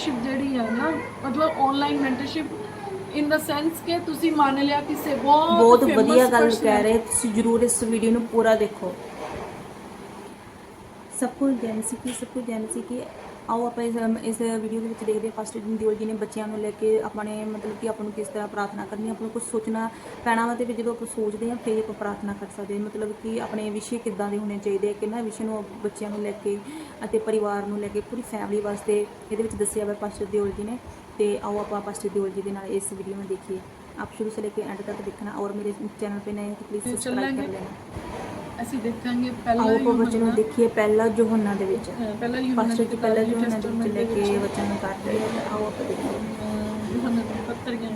Mentorship ਜਿਹੜੀ ਹੈ ਨਾ ਮਤਲਬ online mentorship in the sense ਕਿ ਤੁਸੀਂ ਮੰਨ ਲਿਆ ਕਿਸੇ ਬਹੁਤ ਬਹੁਤ famous ਵਧੀਆ ਗੱਲ person ਕਹਿ ਰਹੇ ਤੁਸੀਂ ਜਰੂਰ ਇਸ ਵੀਡੀਓ ਨੂੰ ਪੂਰਾ ਦੇਖੋ। ਸਭ ਕੁਝ ਜਾਣ ਸੀ ਕਿ ਸਭ ਕੁਝ ਜਾਣ ਸੀ ਕਿ ਆਓ ਆਪਾਂ ਇਸ ਇਸ ਵੀਡੀਓ ਦੇ ਵਿੱਚ ਦੇਖਦੇ ਹਾਂ ਫਸਟ ਦਿਓਲ ਜੀ ਨੇ ਬੱਚਿਆਂ ਨੂੰ ਲੈ ਕੇ ਆਪਣੇ ਮਤਲਬ ਕਿ ਆਪਾਂ ਨੂੰ ਕਿਸ ਤਰ੍ਹਾਂ ਪ੍ਰਾਰਥਨਾ ਕਰਨੀ ਆਪਾਂ ਨੂੰ ਕੁਝ ਸੋਚਣਾ ਪੈਣਾ ਵਾ ਤੇ ਫਿਰ ਜਦੋਂ ਆਪਾਂ ਸੋਚਦੇ ਹਾਂ ਫਿਰ ਆਪਾਂ ਪ੍ਰਾਰਥਨਾ ਕਰ ਸਕਦੇ ਹਾਂ ਮਤਲਬ ਕਿ ਆਪਣੇ ਵਿਸ਼ੇ ਕਿੱਦਾਂ ਦੇ ਹੋਣੇ ਚਾਹੀਦੇ ਆ ਕਿੰਨਾ ਵਿਸ਼ੇ ਨੂੰ ਬੱਚਿਆਂ ਨੂੰ ਲੈ ਕੇ ਅਤੇ ਪਰਿਵਾਰ ਨੂੰ ਲੈ ਕੇ ਪੂਰੀ ਫੈਮਿਲੀ ਵਾਸਤੇ ਇਹਦੇ ਵਿੱਚ ਦੱਸਿਆ ਹੋਇਆ ਪਾਸਟਰ ਦਿਓਲ ਜੀ ਨੇ ਤੇ ਆਓ ਆਪਾਂ ਪਾਸਟਰ ਦਿਓਲ ਜੀ ਦੇ ਨਾਲ ਇਸ ਵੀਡੀਓ ਨੂੰ ਦੇਖੀਏ ਆਪ ਸ਼ੁਰੂ से लेके एंड तक देखना और मेरे चैनल पे नए हैं तो प्लीज ਫਿਰ सब्सक्राइब कर ਚੱਲਾਂਗੇ। लेना ਅਸੀਂ ਦੇਖਾਂਗੇ ਪਹਿਲਾ ਆਓ ਆਪਾਂ ਬੱਚੇ ਨੂੰ ਦੇਖੀਏ ਪਹਿਲਾ ਯੋਹੰਨਾ ਦੇ ਵਿੱਚ। ਹਾਂ, ਪਹਿਲਾ ਯੂਹੰਨਾ ਪਾਸਟਰ ਜੀ ਦੀ ਪਹਿਲਾ ਕਿਤਾਬ, ਯੋਹੰਨਾ ਦੇ ਵਿੱਚ ਲੈ ਕੇ ਬੱਚਿਆਂ ਨੂੰ ਕਰ ਰਹੇ ਆ ਆਓ ਆਪਾਂ ਦੇਖੀਏ। ਯੂਹੰਨਾ ਦੇ ਪੱਤਰ ਗਿਆ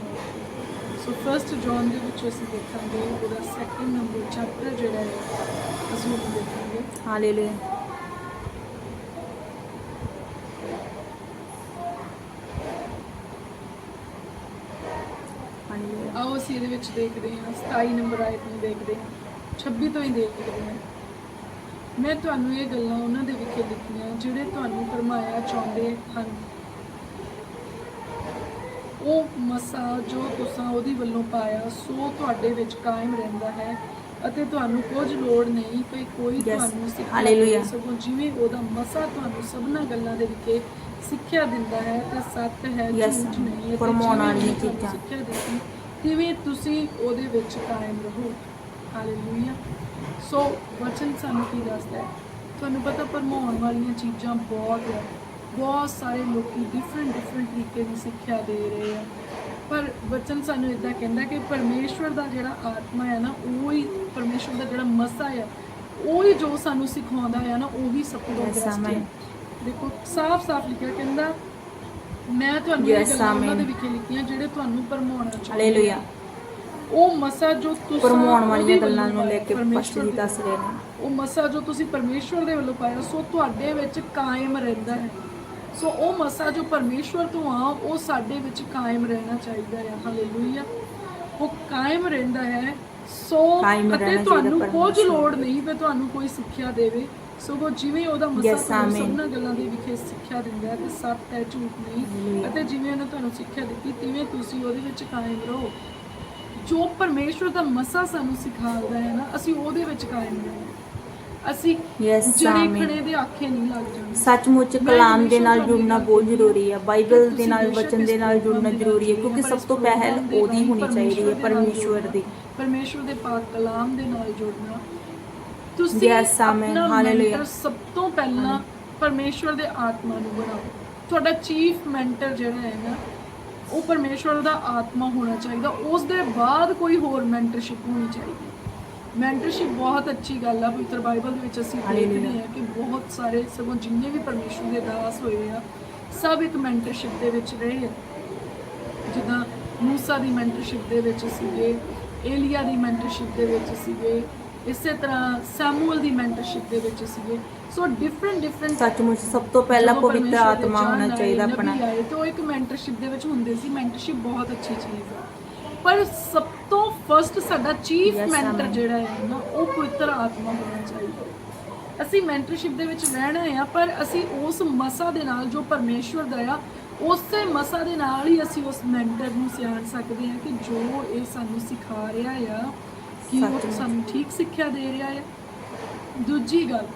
ਸੋ ਫਰਸਟ ਜੌਨ ਦੇ ਵਿੱਚ ਅਸੀਂ ਦੇਖਾਂਗੇ ਉਹਦਾ ਸੈਕੰਡ ਨੰਬਰ ਚੈਪਟਰ ਜਿਹੜਾ ਹੈ ਅਸੀਂ ਉਹ ਦੇਖਾਂਗੇ। ਹਾਲੇਲੂਇਆ ਹਾਲੇਲੂਇਆ ਆਓ ਅਸੀਂ ਇਹਦੇ ਵਿੱਚ ਦੇਖਦੇ ਹਾਂ 27 ਨੰਬਰ ਆਇਤ ਨੂੰ ਦੇਖਦੇ ਹਾਂ। 26 ਤੋਂ ਹੀ ਦੇਖਦੇ ਹਾਂ ਮੈਂ ਤੁਹਾਨੂੰ ਇਹ ਗੱਲਾਂ ਉਹਨਾਂ ਦੇ ਵਿਖੇ ਲਿਖੀਆਂ ਜਿਹੜੇ ਤੁਹਾਨੂੰ ਫਰਮਾਇਆ ਚਾਹੁੰਦੇ ਹਨ ਉਹ ਮਸਾ ਜੋ ਤੁਸੀਂ ਉਹਦੀ ਵੱਲੋਂ ਪਾਇਆ ਸੋ ਤੁਹਾਡੇ ਵਿੱਚ ਕਾਇਮ ਰਹਿੰਦਾ ਹੈ ਅਤੇ ਤੁਹਾਨੂੰ ਕੁਝ ਲੋੜ ਨਹੀਂ ਕਿ ਕੋਈ. ਤੁਹਾਨੂੰ. ਦੇ ਸਗੋਂ ਜਿਵੇਂ ਉਹਦਾ ਮਸਾ ਤੁਹਾਨੂੰ ਸਭਨਾਂ ਗੱਲਾਂ ਦੇ ਵਿਖੇ ਸਿੱਖਿਆ ਦਿੰਦਾ ਹੈ ਤੇ ਸੱਤ ਹੈ. ਝੂਠ ਨਹੀਂ ਹੈ ਉਹਨੇ ਤੁਹਾਨੂੰ ਚੀਜ਼ਾਂ। ਸਿੱਖਿਆ ਦਿੱਤੀ ਤਿਵੇਂ ਤੁਸੀਂ ਉਹਦੇ ਵਿੱਚ ਕਾਇਮ ਰਹੋ ਹਾਲੇਲੂਇਆ ਸੋ ਵਚਨ ਸਾਨੂੰ ਕੀ ਦੱਸਦਾ ਹੈ? ਤੁਹਾਨੂੰ ਪਤਾ ਭਰਮਾਉਣ ਵਾਲੀਆਂ ਚੀਜ਼ਾਂ ਬਹੁਤ ਹੈ। ਬਹੁਤ ਸਾਰੇ ਲੋਕੀ ਡਿਫਰੈਂਟ ਡਿਫਰੈਂਟ ਤਰੀਕੇ ਦੀ ਸਿੱਖਿਆ ਦੇ ਰਹੇ ਆ। ਪਰ ਵਚਨ ਸਾਨੂੰ ਇਦਾਂ ਕਹਿੰਦਾ ਕਿ ਪਰਮੇਸ਼ਵਰ ਦਾ ਜਿਹੜਾ ਆਤਮਾ ਹੈ ਨਾ ਉਹ ਹੀ ਪਰਮੇਸ਼ਵਰ ਦਾ ਜਿਹੜਾ ਮਸਾ ਹੈ ਉਹ ਹੀ ਜੋ ਸਾਨੂੰ ਸਿਖਾਉਂਦਾ ਹੈ ਨਾ ਉਹ ਹੀ ਸਭ ਤੋਂ ਬੈਸਟ ਹੈ. ਦੇਖੋ ਸਾਫ਼-ਸਾਫ਼ ਲਿਖਿਆ ਕਹਿੰਦਾ ਮੈਂ ਤੁਹਾਨੂੰ ਇਹ ਗੱਲਾਂ ਉਹਨਾਂ ਦੇ. ਵਿਖੇ ਲਿਖੀਆਂ ਜਿਹੜੇ ਤੁਹਾਨੂੰ ਭਰਮਾਉਣਾ ਚਾਹੁੰਦੇ ਹਾਲੇਲੂਇਆ ਉਹ ਮਸਾ ਜੋ ਤੁਸੀਂ ਪਰਮਾਉਣ ਵਾਲੀਆਂ ਗੱਲਾਂ ਨੂੰ ਲੈ ਕੇ ਜੀ ਦੇ ਦੱਸ ਰਹੇ ਨੇ। ਉਹ ਮਸਾ ਜੋ ਤੁਸੀਂ ਪਰਮੇਸ਼ਵਰ ਦੇ ਵੱਲੋਂ ਪਾਇਆ ਸੋ ਤੁਹਾਡੇ ਵਿੱਚ ਕਾਇਮ ਰਹਿੰਦਾ ਹੈ। ਸੋ ਉਹ ਮਸਾ ਜੋ ਪਰਮੇਸ਼ਵਰ ਤੋਂ ਆ ਉਹ ਸਾਡੇ ਵਿੱਚ ਕਾਇਮ ਰਹਿਣਾ ਚਾਹੀਦਾ ਹੈ। ਹਾਲੇਲੂਇਆ ਉਹ ਕਾਇਮ ਰਹਿੰਦਾ ਹੈ। ਸੋ ਅਤੇ ਤੁਹਾਨੂੰ ਕੁਝ। ਲੋੜ ਨਹੀਂ ਕਿ ਤੁਹਾਨੂੰ ਕੋਈ ਸਿੱਖਿਆ ਦੇਵੇ। ਸਗੋਂ ਜਿਵੇਂ ਉਹਦਾ ਮਸਾ. ਸਭਨਾਂ ਗੱਲਾਂ ਦੇ ਵਿਖੇ ਸਿੱਖਿਆ ਦਿੰਦਾ ਹੈ ਤੇ ਸੱਤ ਹੈ ਝੂਠ ਨਹੀਂ. ਅਤੇ ਜਿਵੇਂ ਉਹਨੇ ਤੁਹਾਨੂੰ ਸਿੱਖਿਆ ਦਿੱਤੀ ਤਿਵੇਂ ਤੁਸੀਂ ਉਹਦੇ ਵਿੱਚ ਕਾਇਮ ਰਹੋ। ਜੋ ਪਰਮੇਸ਼ਵਰ ਦਾ ਮਸਾ ਸਾਨੂੰ ਸਿਖਾਉਂਦਾ ਹੈ ਨਾ ਅਸੀਂ ਉਹਦੇ ਵਿੱਚ ਕਾਇਮ ਰਹਿਣਾ ਅਸੀਂ ਜਿਹੜੇ. ਖਣੇ ਦੇ ਆਖੇ ਨਹੀਂ ਲੱਗ ਜਾਣਾ ਸੱਚਮੁੱਚ ਕਲਾਮ ਦੇ ਨਾਲ ਜੁੜਨਾ ਬਹੁਤ ਜ਼ਰੂਰੀ ਹੈ। ਬਾਈਬਲ ਦੇ ਨਾਲ ਵਚਨ ਦੇ ਨਾਲ ਜੁੜਨਾ ਜ਼ਰੂਰੀ ਹੈ ਕਿਉਂਕਿ ਸਭ ਤੋਂ ਪਹਿਲ ਉਹਦੀ ਹੋਣੀ ਚਾਹੀਦੀ ਹੈ ਪਰਮੇਸ਼ਵਰ ਦੀ ਪਰਮੇਸ਼ਵਰ ਦੇ। ਪਾਕ ਕਲਾਮ ਦੇ ਨਾਲ ਜੁੜਨਾ। ਤੁਸੀਂ. ਆਪਣਾ Hallelujah. mentor ਸਭ ਤੋਂ ਪਹਿਲਾਂ ਪਰਮੇਸ਼ਵਰ ਦੇ ਆਤਮਾ ਨੂੰ ਬਣਾਓ। ਤੁਹਾਡਾ ਚੀਫ ਮੈਂਟਰ ਜਿਹੜਾ ਹੈ ਨਾ ਉਹ ਪਰਮੇਸ਼ਵਰ ਦਾ ਆਤਮਾ ਹੋਣਾ ਚਾਹੀਦਾ। ਉਸ ਦੇ ਬਾਅਦ ਕੋਈ ਹੋਰ ਮੈਂਟਰਸ਼ਿਪ ਹੋਣੀ ਚਾਹੀਦੀ। ਮੈਂਟਰਸ਼ਿਪ ਬਹੁਤ ਅੱਛੀ ਗੱਲ ਆ ਪਵਿੱਤਰ ਬਾਈਬਲ ਦੇ ਵਿੱਚ ਅਸੀਂ ਦੇਖਦੇ. ਹਾਂ ਕਿ ਬਹੁਤ ਸਾਰੇ ਸਗੋਂ ਜਿੰਨੇ ਵੀ ਪਰਮੇਸ਼ਵਰ ਦੇ ਦਾਸ ਹੋਏ ਆ ਸਭ ਇੱਕ ਮੈਂਟਰਸ਼ਿਪ ਦੇ ਵਿੱਚ ਰਹੇ ਆ। ਜਿੱਦਾਂ ਮੂਸਾ ਦੀ ਮੈਂਟਰਸ਼ਿਪ ਦੇ ਵਿੱਚ ਸੀਗੇ ਏਲੀਆ ਦੀ ਮੈਂਟਰਸ਼ਿਪ ਦੇ ਵਿੱਚ ਸੀਗੇ ਇਸੇ ਤਰ੍ਹਾਂ ਸੈਮੂਅਲ ਦੀ ਮੈਂਟਰਸ਼ਿਪ ਦੇ ਵਿੱਚ ਸੀਗੇ। ਸੋ ਡਿਫਰੈਂਟ ਡਿਫਰੈਂਟ ਸੱਚਮੁੱਚ ਸਭ ਤੋਂ ਪਹਿਲਾਂ ਪਵਿੱਤਰ ਆਤਮਾ ਹੋਣਾ ਚਾਹੀਦਾ ਆਪਣਾ। ਤੇ ਉਹ ਇੱਕ ਮੈਂਟਰਸ਼ਿਪ ਦੇ ਵਿੱਚ ਹੁੰਦੇ ਸੀ। ਮੈਂਟਰਸ਼ਿਪ ਬਹੁਤ ਅੱਛੀ ਚੀਜ਼ ਆ। ਪਰ ਸਭ ਤੋਂ ਫਰਸਟ ਸਾਡਾ ਚੀਫ ਮੈਂਟਰ. ਜਿਹੜਾ ਹੈ ਨਾ ਉਹ ਪਵਿੱਤਰ ਆਤਮਾ ਹੋਣਾ ਚਾਹੀਦਾ। ਅਸੀਂ ਮੈਂਟਰਸ਼ਿਪ ਦੇ ਵਿੱਚ ਰਹਿਣਾ ਆ ਪਰ ਅਸੀਂ ਉਸ ਮਸਾ ਦੇ ਨਾਲ ਜੋ ਪਰਮੇਸ਼ਵਰ ਦਾ ਆ ਉਸੇ ਮਸਾ ਦੇ ਨਾਲ ਹੀ ਅਸੀਂ ਉਸ ਮੈਂਟਰ ਨੂੰ ਸਿਆਣ ਸਕਦੇ ਹਾਂ ਕਿ ਜੋ ਇਹ ਸਾਨੂੰ ਸਿਖਾ ਰਿਹਾ ਆ ਕਿ ਉਹ। ਸਾਨੂੰ ਠੀਕ ਸਿੱਖਿਆ ਦੇ ਰਿਹਾ ਆ। ਦੂਜੀ ਗੱਲ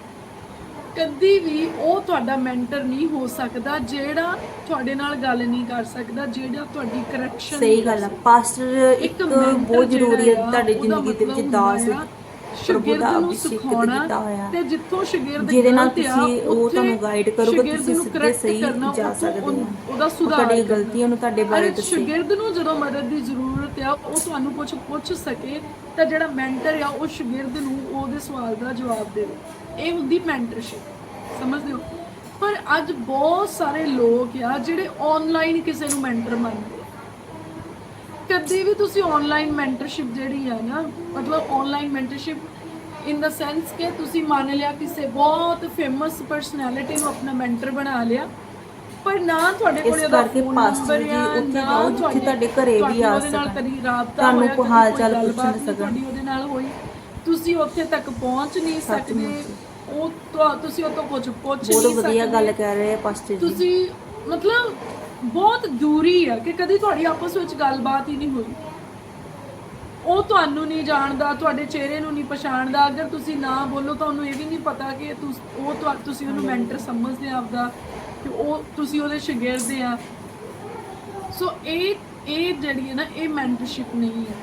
ਕਦੀ ਵੀ ਉਹ ਤੁਹਾਡਾ ਮੈਂਟਰ ਨਹੀਂ ਹੋ ਸਕਦਾ ਜਿਹੜਾ ਤੁਹਾਡੇ ਨਾਲ ਗੱਲ ਨਹੀਂ ਕਰ ਸਕਦਾ ਜਿਹੜਾ ਤੁਹਾਡੀ ਕਰੈਕਸ਼ਨ ਸਹੀ ਗੱਲ ਆ ਪਾਸਟਰ ਇੱਕ ਬਹੁਤ ਜ਼ਰੂਰੀ ਹੈ ਤੁਹਾਡੀ ਜ਼ਿੰਦਗੀ ਦੇ ਵਿੱਚ ਦਾਸ ਹੁੰਦਾ ਆ, ਪ੍ਰਭੂ ਸ਼ਾਗਿਰਦ ਦਾ ਨੂੰ ਅਭਿਸ਼ੇਕ ਸਿਖਾਉਣਾ ਦਿੱਤਾ ਹੋਇਆ ਤੇ ਜਿੱਥੋਂ ਸ਼ਾਗਿਰਦ ਜਿਹਦੇ ਨਾਲ ਗਲਤ ਆ, ਤੁਸੀਂ ਉਹ ਉੱਥੇ ਤੁਹਾਨੂੰ guide ਕਰੂਗਾ, ਸ਼ਾਗਿਰਦ ਤੁਸੀਂ ਨੂੰ ਸਿੱਧੇ correct ਸਹੀ ਕਰਨਾ, ਜਾ ਉੱਥੋਂ ਸਕਦੇ ਉਹਨੂੰ- ਹੋ। ਉਹਦਾ ਉਹ ਸੁਧਾਰ ਤੁਹਾਡੀ ਕਰਨਾ। ਗਲਤੀਆਂ ਨੂੰ ਤੁਹਾਡੇ ਬਾਰੇ ਅਰੇ ਦੱਸੇ। ਸ਼ਾਗਿਰਦ ਨੂੰ ਜਦੋਂ ਮਦਦ ਦੀ ਜ਼ਰੂਰਤ ਆ ਉਹ ਤੁਹਾਨੂੰ ਕੁਝ ਪੁੱਛ ਸਕੇ ਤਾਂ ਜਿਹੜਾ ਮੈਂਟਰ ਆ ਉਹ ਸ਼ਾਗਿਰਦ ਨੂੰ ਉਹਦੇ ਸਵਾਲ ਦਾ ਜਵਾਬ ਦੇਵੇ ਇਹ ਹੁੰਦੀ ਮੈਂਟਰਸ਼ਿਪ ਸਮਝਦੇ ਹੋ ਪਰ ਅੱਜ ਬਹੁਤ ਸਾਰੇ ਲੋਕ ਆ ਜਿਹੜੇ ਆਨਲਾਈਨ ਕਿਸੇ ਨੂੰ ਮੈਂਟਰ ਮੰਨਦੇ ਆ ਕਦੀ ਵੀ ਤੁਸੀਂ ਆਨਲਾਈਨ ਮੈਂਟਰਸ਼ਿਪ ਜਿਹੜੀ ਹੈ ਨਾ ਮਤਲਬ online mentorship in the sense ਕਿ ਤੁਸੀਂ ਮੰਨ ਲਿਆ ਕਿਸੇ ਬਹੁਤ ਫੇਮਸ ਪਰਸਨੈਲਿਟੀ ਨੂੰ ਆਪਣਾ ਮੈਂਟਰ ਬਣਾ ਲਿਆ ਪਰ ਨਾ ਤੁਹਾਡੇ ਕੋਲ ਉਹਦਾ ਕਰਕੇ ਜੀ ਆ, ਉੱਥੇ ਨਾ ਜਾਓ ਜਿੱਥੇ ਤੁਹਾਡੇ ਘਰੇ ਵੀ ਆ ਸਕਣ। ਤੁਹਾਨੂੰ ਹਾਲ ਚਾਲ ਪੁੱਛ ਨਹੀਂ ਸਕਣ। ਤੁਹਾਡੀ ਉਹਦੇ ਨਾਲ ਹੋਈ ਤੁਸੀਂ ਉੱਥੇ ਤੱਕ ਪਹੁੰਚ ਨਹੀਂ ਸਕਦੇ ਉਹ ਤੁਹਾ- ਤੁਸੀਂ ਉਹ ਤੋਂ ਕੁਝ ਪੁੱਛ ਬਹੁਤ ਨਹੀਂ ਵਧੀਆ ਸਕਦੇ। ਗੱਲ ਕਹਿ ਰਹੇ ਆ ਪਾਸਟਰ ਜੀ। ਤੁਸੀਂ ਮਤਲਬ ਬਹੁਤ ਦੂਰੀ ਆ ਕਿ ਕਦੀ ਤੁਹਾਡੀ ਆਪਸ ਵਿੱਚ ਗੱਲਬਾਤ ਹੀ ਨਹੀਂ ਹੋਈ। ਉਹ ਤੁਹਾਨੂੰ ਨਹੀਂ ਜਾਣਦਾ ਤੁਹਾਡੇ ਚਿਹਰੇ ਨੂੰ ਨਹੀਂ ਪਛਾਣਦਾ। ਅਗਰ ਤੁਸੀਂ ਨਾ ਬੋਲੋ ਤਾਂ ਉਹਨੂੰ ਇਹ ਵੀ ਨਹੀਂ ਪਤਾ ਕਿ ਤੁਸ- ਉਹ ਤੁਹਾ- ਤੁਸੀਂ ਉਹਨੂੰ ਮੈਂਟਰ ਸਮਝਦੇ ਆ ਆਪਦਾ ਕਿ ਉਹ ਤੁਸੀਂ ਉਹਦੇ ਸ਼ਾਗਿਰਦ ਆ। ਸੋ ਇਹ ਇਹ ਜਿਹੜੀ ਹੈ ਨਾ ਇਹ ਮੈਂਟਰਸ਼ਿਪ ਨਹੀਂ ਹੈ।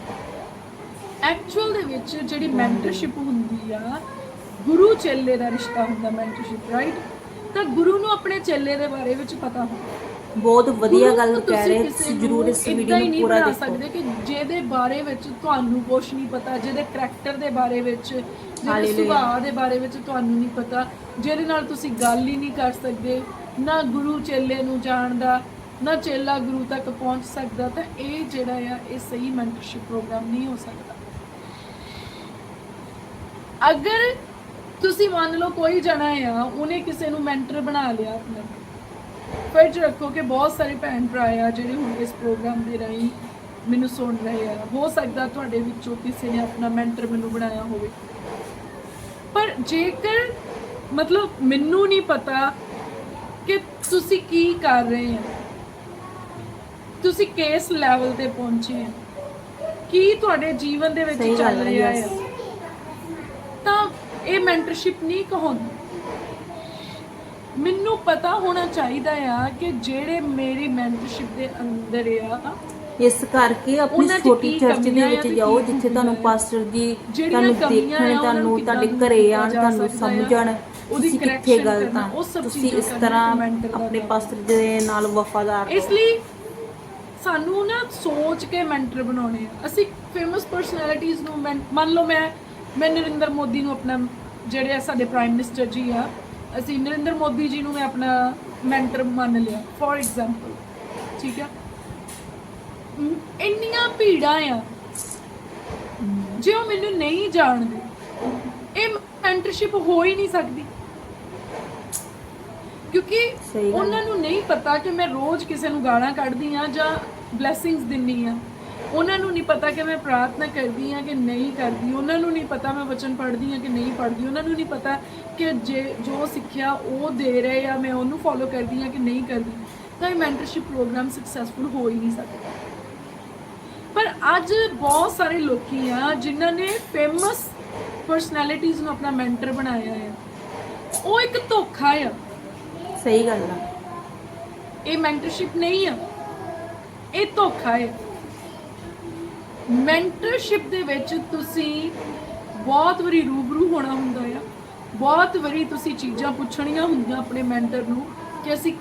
ਐਕਚੁਅਲ ਦੇ ਵਿੱਚ ਜਿਹੜੀ ਮੈਂਟਰਸ਼ਿਪ ਹੁੰਦੀ ਆ ਗੁਰੂ ਚੇਲੇ ਦਾ ਰਿਸ਼ਤਾ ਹੁੰਦਾ ਮੈਂਟਰਸ਼ਿਪ ਰਾਈਟ ਤਾਂ ਗੁਰੂ ਨੂੰ ਆਪਣੇ ਚੇਲੇ ਦੇ ਬਾਰੇ ਵਿੱਚ ਪਤਾ ਹੁੰਦਾ। ਬਹੁਤ ਵਧੀਆ ਗੱਲ ਕਹਿ ਰਹੇ ਤੁਸੀਂ ਜਰੂਰ ਇਸ ਵੀਡੀਓ ਨੂੰ ਪੂਰਾ ਦੇਖੋ। ਸਕਦੇ ਕਿ ਜਿਹਦੇ ਬਾਰੇ ਵਿੱਚ ਤੁਹਾਨੂੰ ਕੁਝ ਨਹੀਂ ਪਤਾ ਜਿਹਦੇ ਕਰੈਕਟਰ ਦੇ ਬਾਰੇ ਵਿੱਚ ਜਿਹਦੇ। ਸੁਭਾਅ ਦੇ ਬਾਰੇ ਵਿੱਚ ਤੁਹਾਨੂੰ ਨਹੀਂ ਪਤਾ ਜਿਹਦੇ ਨਾਲ ਤੁਸੀਂ ਗੱਲ ਹੀ ਨਹੀਂ ਕਰ ਸਕਦੇ ਨਾ ਗੁਰੂ ਚੇਲੇ ਨੂੰ ਜਾਣਦਾ ਨਾ ਚੇਲਾ ਗੁਰੂ ਤੱਕ ਪਹੁੰਚ ਸਕਦਾ ਤਾਂ ਇਹ ਜਿਹੜਾ ਆ ਇਹ ਸਹੀ ਮੈਂਟਰਸ਼ਿਪ ਪ੍ਰੋਗਰਾਮ ਨਹੀਂ ਹੋ ਸਕਦਾ। ਅਗਰ ਤੁਸੀਂ ਮੰਨ ਲਓ ਕੋਈ ਜਣਾ ਆ ਉਹਨੇ ਕਿਸੇ ਨੂੰ ਮੈਂਟਰ ਬਣਾ ਲਿਆ ਆਪਣਾ। ਫਿਰ ਚ ਰੱਖੋ ਕਿ ਬਹੁਤ ਸਾਰੇ ਭੈਣ ਭਰਾ ਆ ਜਿਹੜੇ ਹੁਣ ਇਸ ਪ੍ਰੋਗਰਾਮ ਦੇ ਰਾਹੀਂ ਮੈਨੂੰ ਸੁਣ ਰਹੇ ਆ। ਹੋ ਸਕਦਾ ਤੁਹਾਡੇ ਵਿੱਚੋਂ ਕਿਸੇ ਨੇ ਆਪਣਾ ਮੈਂਟਰ ਮੈਨੂੰ ਬਣਾਇਆ ਹੋਵੇ। ਪਰ ਜੇਕਰ ਮਤਲਬ ਮੈਨੂੰ ਨਹੀਂ ਪਤਾ ਕਿ ਤੁਸੀਂ ਕੀ ਕਰ ਰਹੇ ਆ। ਤੁਸੀਂ ਕਿਸ ਲੈਵਲ ਤੇ ਪਹੁੰਚੇ ਆ। ਕੀ ਤੁਹਾਡੇ ਜੀਵਨ ਦੇ ਵਿੱਚ ਚੱਲ ਹੈ, ਰਿਹਾ. ਹੈ ਤਾਂ ਇਹ ਮੈਂਟਰਸ਼ਿਪ ਨਹੀਂ ਕਹਾਉਂਦੀ ਮੈਨੂੰ ਪਤਾ ਹੋਣਾ ਚਾਹੀਦਾ ਆ ਕਿ ਜਿਹੜੇ ਮੇਰੀ ਮੈਂਟਰਸ਼ਿਪ ਦੇ ਅੰਦਰ ਆ ਇਸ ਕਰਕੇ ਆਪਣੀ ਛੋਟੀ ਚਰਚ ਦੇ ਵਿੱਚ ਜਾਓ ਜਿੱਥੇ ਤੁਹਾਨੂੰ। ਪਾਸਟਰ ਜੀ ਤੁਹਾਨੂੰ ਦੇਖਣ ਤੁਹਾਨੂੰ ਤੁਹਾਡੇ ਘਰੇ ਆਣ ਤੁਹਾਨੂੰ। ਸਮਝਣ ਉਹਦੀ ਕਿੱਥੇ ਗਲਤ ਆ ਤੁਸੀਂ ਇਸ ਤਰ੍ਹਾਂ ਆਪਣੇ। ਪਾਸਟਰ ਦੇ ਨਾਲ ਵਫਾਦਾਰ ਇਸ ਲਈ ਸਾਨੂੰ ਨਾ ਸੋਚ ਕੇ ਮੈਂਟਰ ਬਣਾਉਣੇ ਆ ਅਸੀਂ ਫੇਮਸ ਪਰਸਨੈਲਿਟੀਜ਼ ਨੂੰ ਮੰਨ ਲਓ ਮੈਂ ਮੈਂ ਨਰਿੰਦਰ ਮੋਦੀ ਨੂੰ ਆਪਣਾ ਜਿਹੜੇ ਆ ਸਾਡੇ ਪ੍ਰਾਈਮ ਮਿਨਿਸਟਰ ਜੀ ਆ ਅਸੀਂ ਨਰਿੰਦਰ ਮੋਦੀ ਜੀ ਨੂੰ ਮੈਂ ਆਪਣਾ ਮੈਂਟਰ ਮੰਨ ਲਿਆ ਫੋਰ ਐਗਜ਼ਾਮਪਲ ਠੀਕ ਆ? ਇੰਨੀਆਂ ਭੀੜਾਂ ਆ ਜੇ ਉਹ ਮੈਨੂੰ ਨਹੀਂ ਜਾਣਦੇ ਇਹ ਮੈਂਟਰਸ਼ਿਪ ਹੋ ਹੀ ਨਹੀਂ ਸਕਦੀ। ਕਿਉਂਕਿ ਉਹਨਾਂ ਨੂੰ ਨਹੀਂ ਪਤਾ ਕਿ ਮੈਂ ਰੋਜ਼ ਕਿਸੇ ਨੂੰ ਗਾਲਾਂ ਕੱਢਦੀ ਆ ਜਾਂ ਬਲੇਸਿੰਗਸ ਦਿੰਨੀ ਆ। ਉਹਨਾਂ ਨੂੰ ਨਹੀਂ ਪਤਾ ਕਿ ਮੈਂ ਪ੍ਰਾਰਥਨਾ ਕਰਦੀ ਆ ਕਿ ਨਹੀਂ ਕਰਦੀ ਉਹਨਾਂ ਨੂੰ ਨਹੀਂ ਪਤਾ ਮੈਂ ਵਚਨ ਪੜ੍ਹਦੀ ਆ ਕਿ ਨਹੀਂ ਪੜ੍ਹਦੀ ਉਹਨਾਂ ਨੂੰ ਨਹੀਂ ਪਤਾ ਕਿ ਜੇ ਜੋ ਸਿੱਖਿਆ ਉਹ ਦੇ ਰਹੇ ਆ ਮੈਂ ਉਹਨੂੰ ਫੋਲੋ ਕਰਦੀ ਆ ਕਿ ਨਹੀਂ ਕਰਦੀ ਤਾਂ ਇਹ ਮੈਂਟਰਸ਼ਿਪ ਪ੍ਰੋਗਰਾਮ ਸਕਸੈਸਫੁਲ ਹੋ ਹੀ ਨਹੀਂ ਸਕਦਾ। ਪਰ ਅੱਜ ਬਹੁਤ ਸਾਰੇ ਲੋਕੀ ਆ ਜਿਨ੍ਹਾਂ ਨੇ ਫੇਮਸ ਪਰਸਨੈਲਿਟੀਜ਼ ਨੂੰ ਆਪਣਾ ਮੈਂਟਰ ਬਣਾਇਆ ਹੈ ਉਹ ਇੱਕ ਧੋਖਾ ਆ। ਸਹੀ ਗੱਲ ਆ। ਇਹ ਮੈਂਟਰਸ਼ਿਪ ਨਹੀਂ ਆ ਇਹ ਧੋਖਾ ਹੈ ਮੈਂਟਰਸ਼ਿਪ ਦੇ ਵਿੱਚ ਤੁਸੀਂ ਬਹੁਤ ਵਾਰੀ ਰੂਬਰੂ ਹੋਣਾ ਹੁੰਦਾ ਆ। ਬਹੁਤ ਵਾਰੀ ਤੁਸੀਂ ਚੀਜ਼ਾਂ ਪੁੱਛਣੀਆਂ ਹੁੰਦੀਆਂ ਆਪਣੇ ਮੈਂਟਰ ਨੂੰ ਕਿ ਅਸੀਂ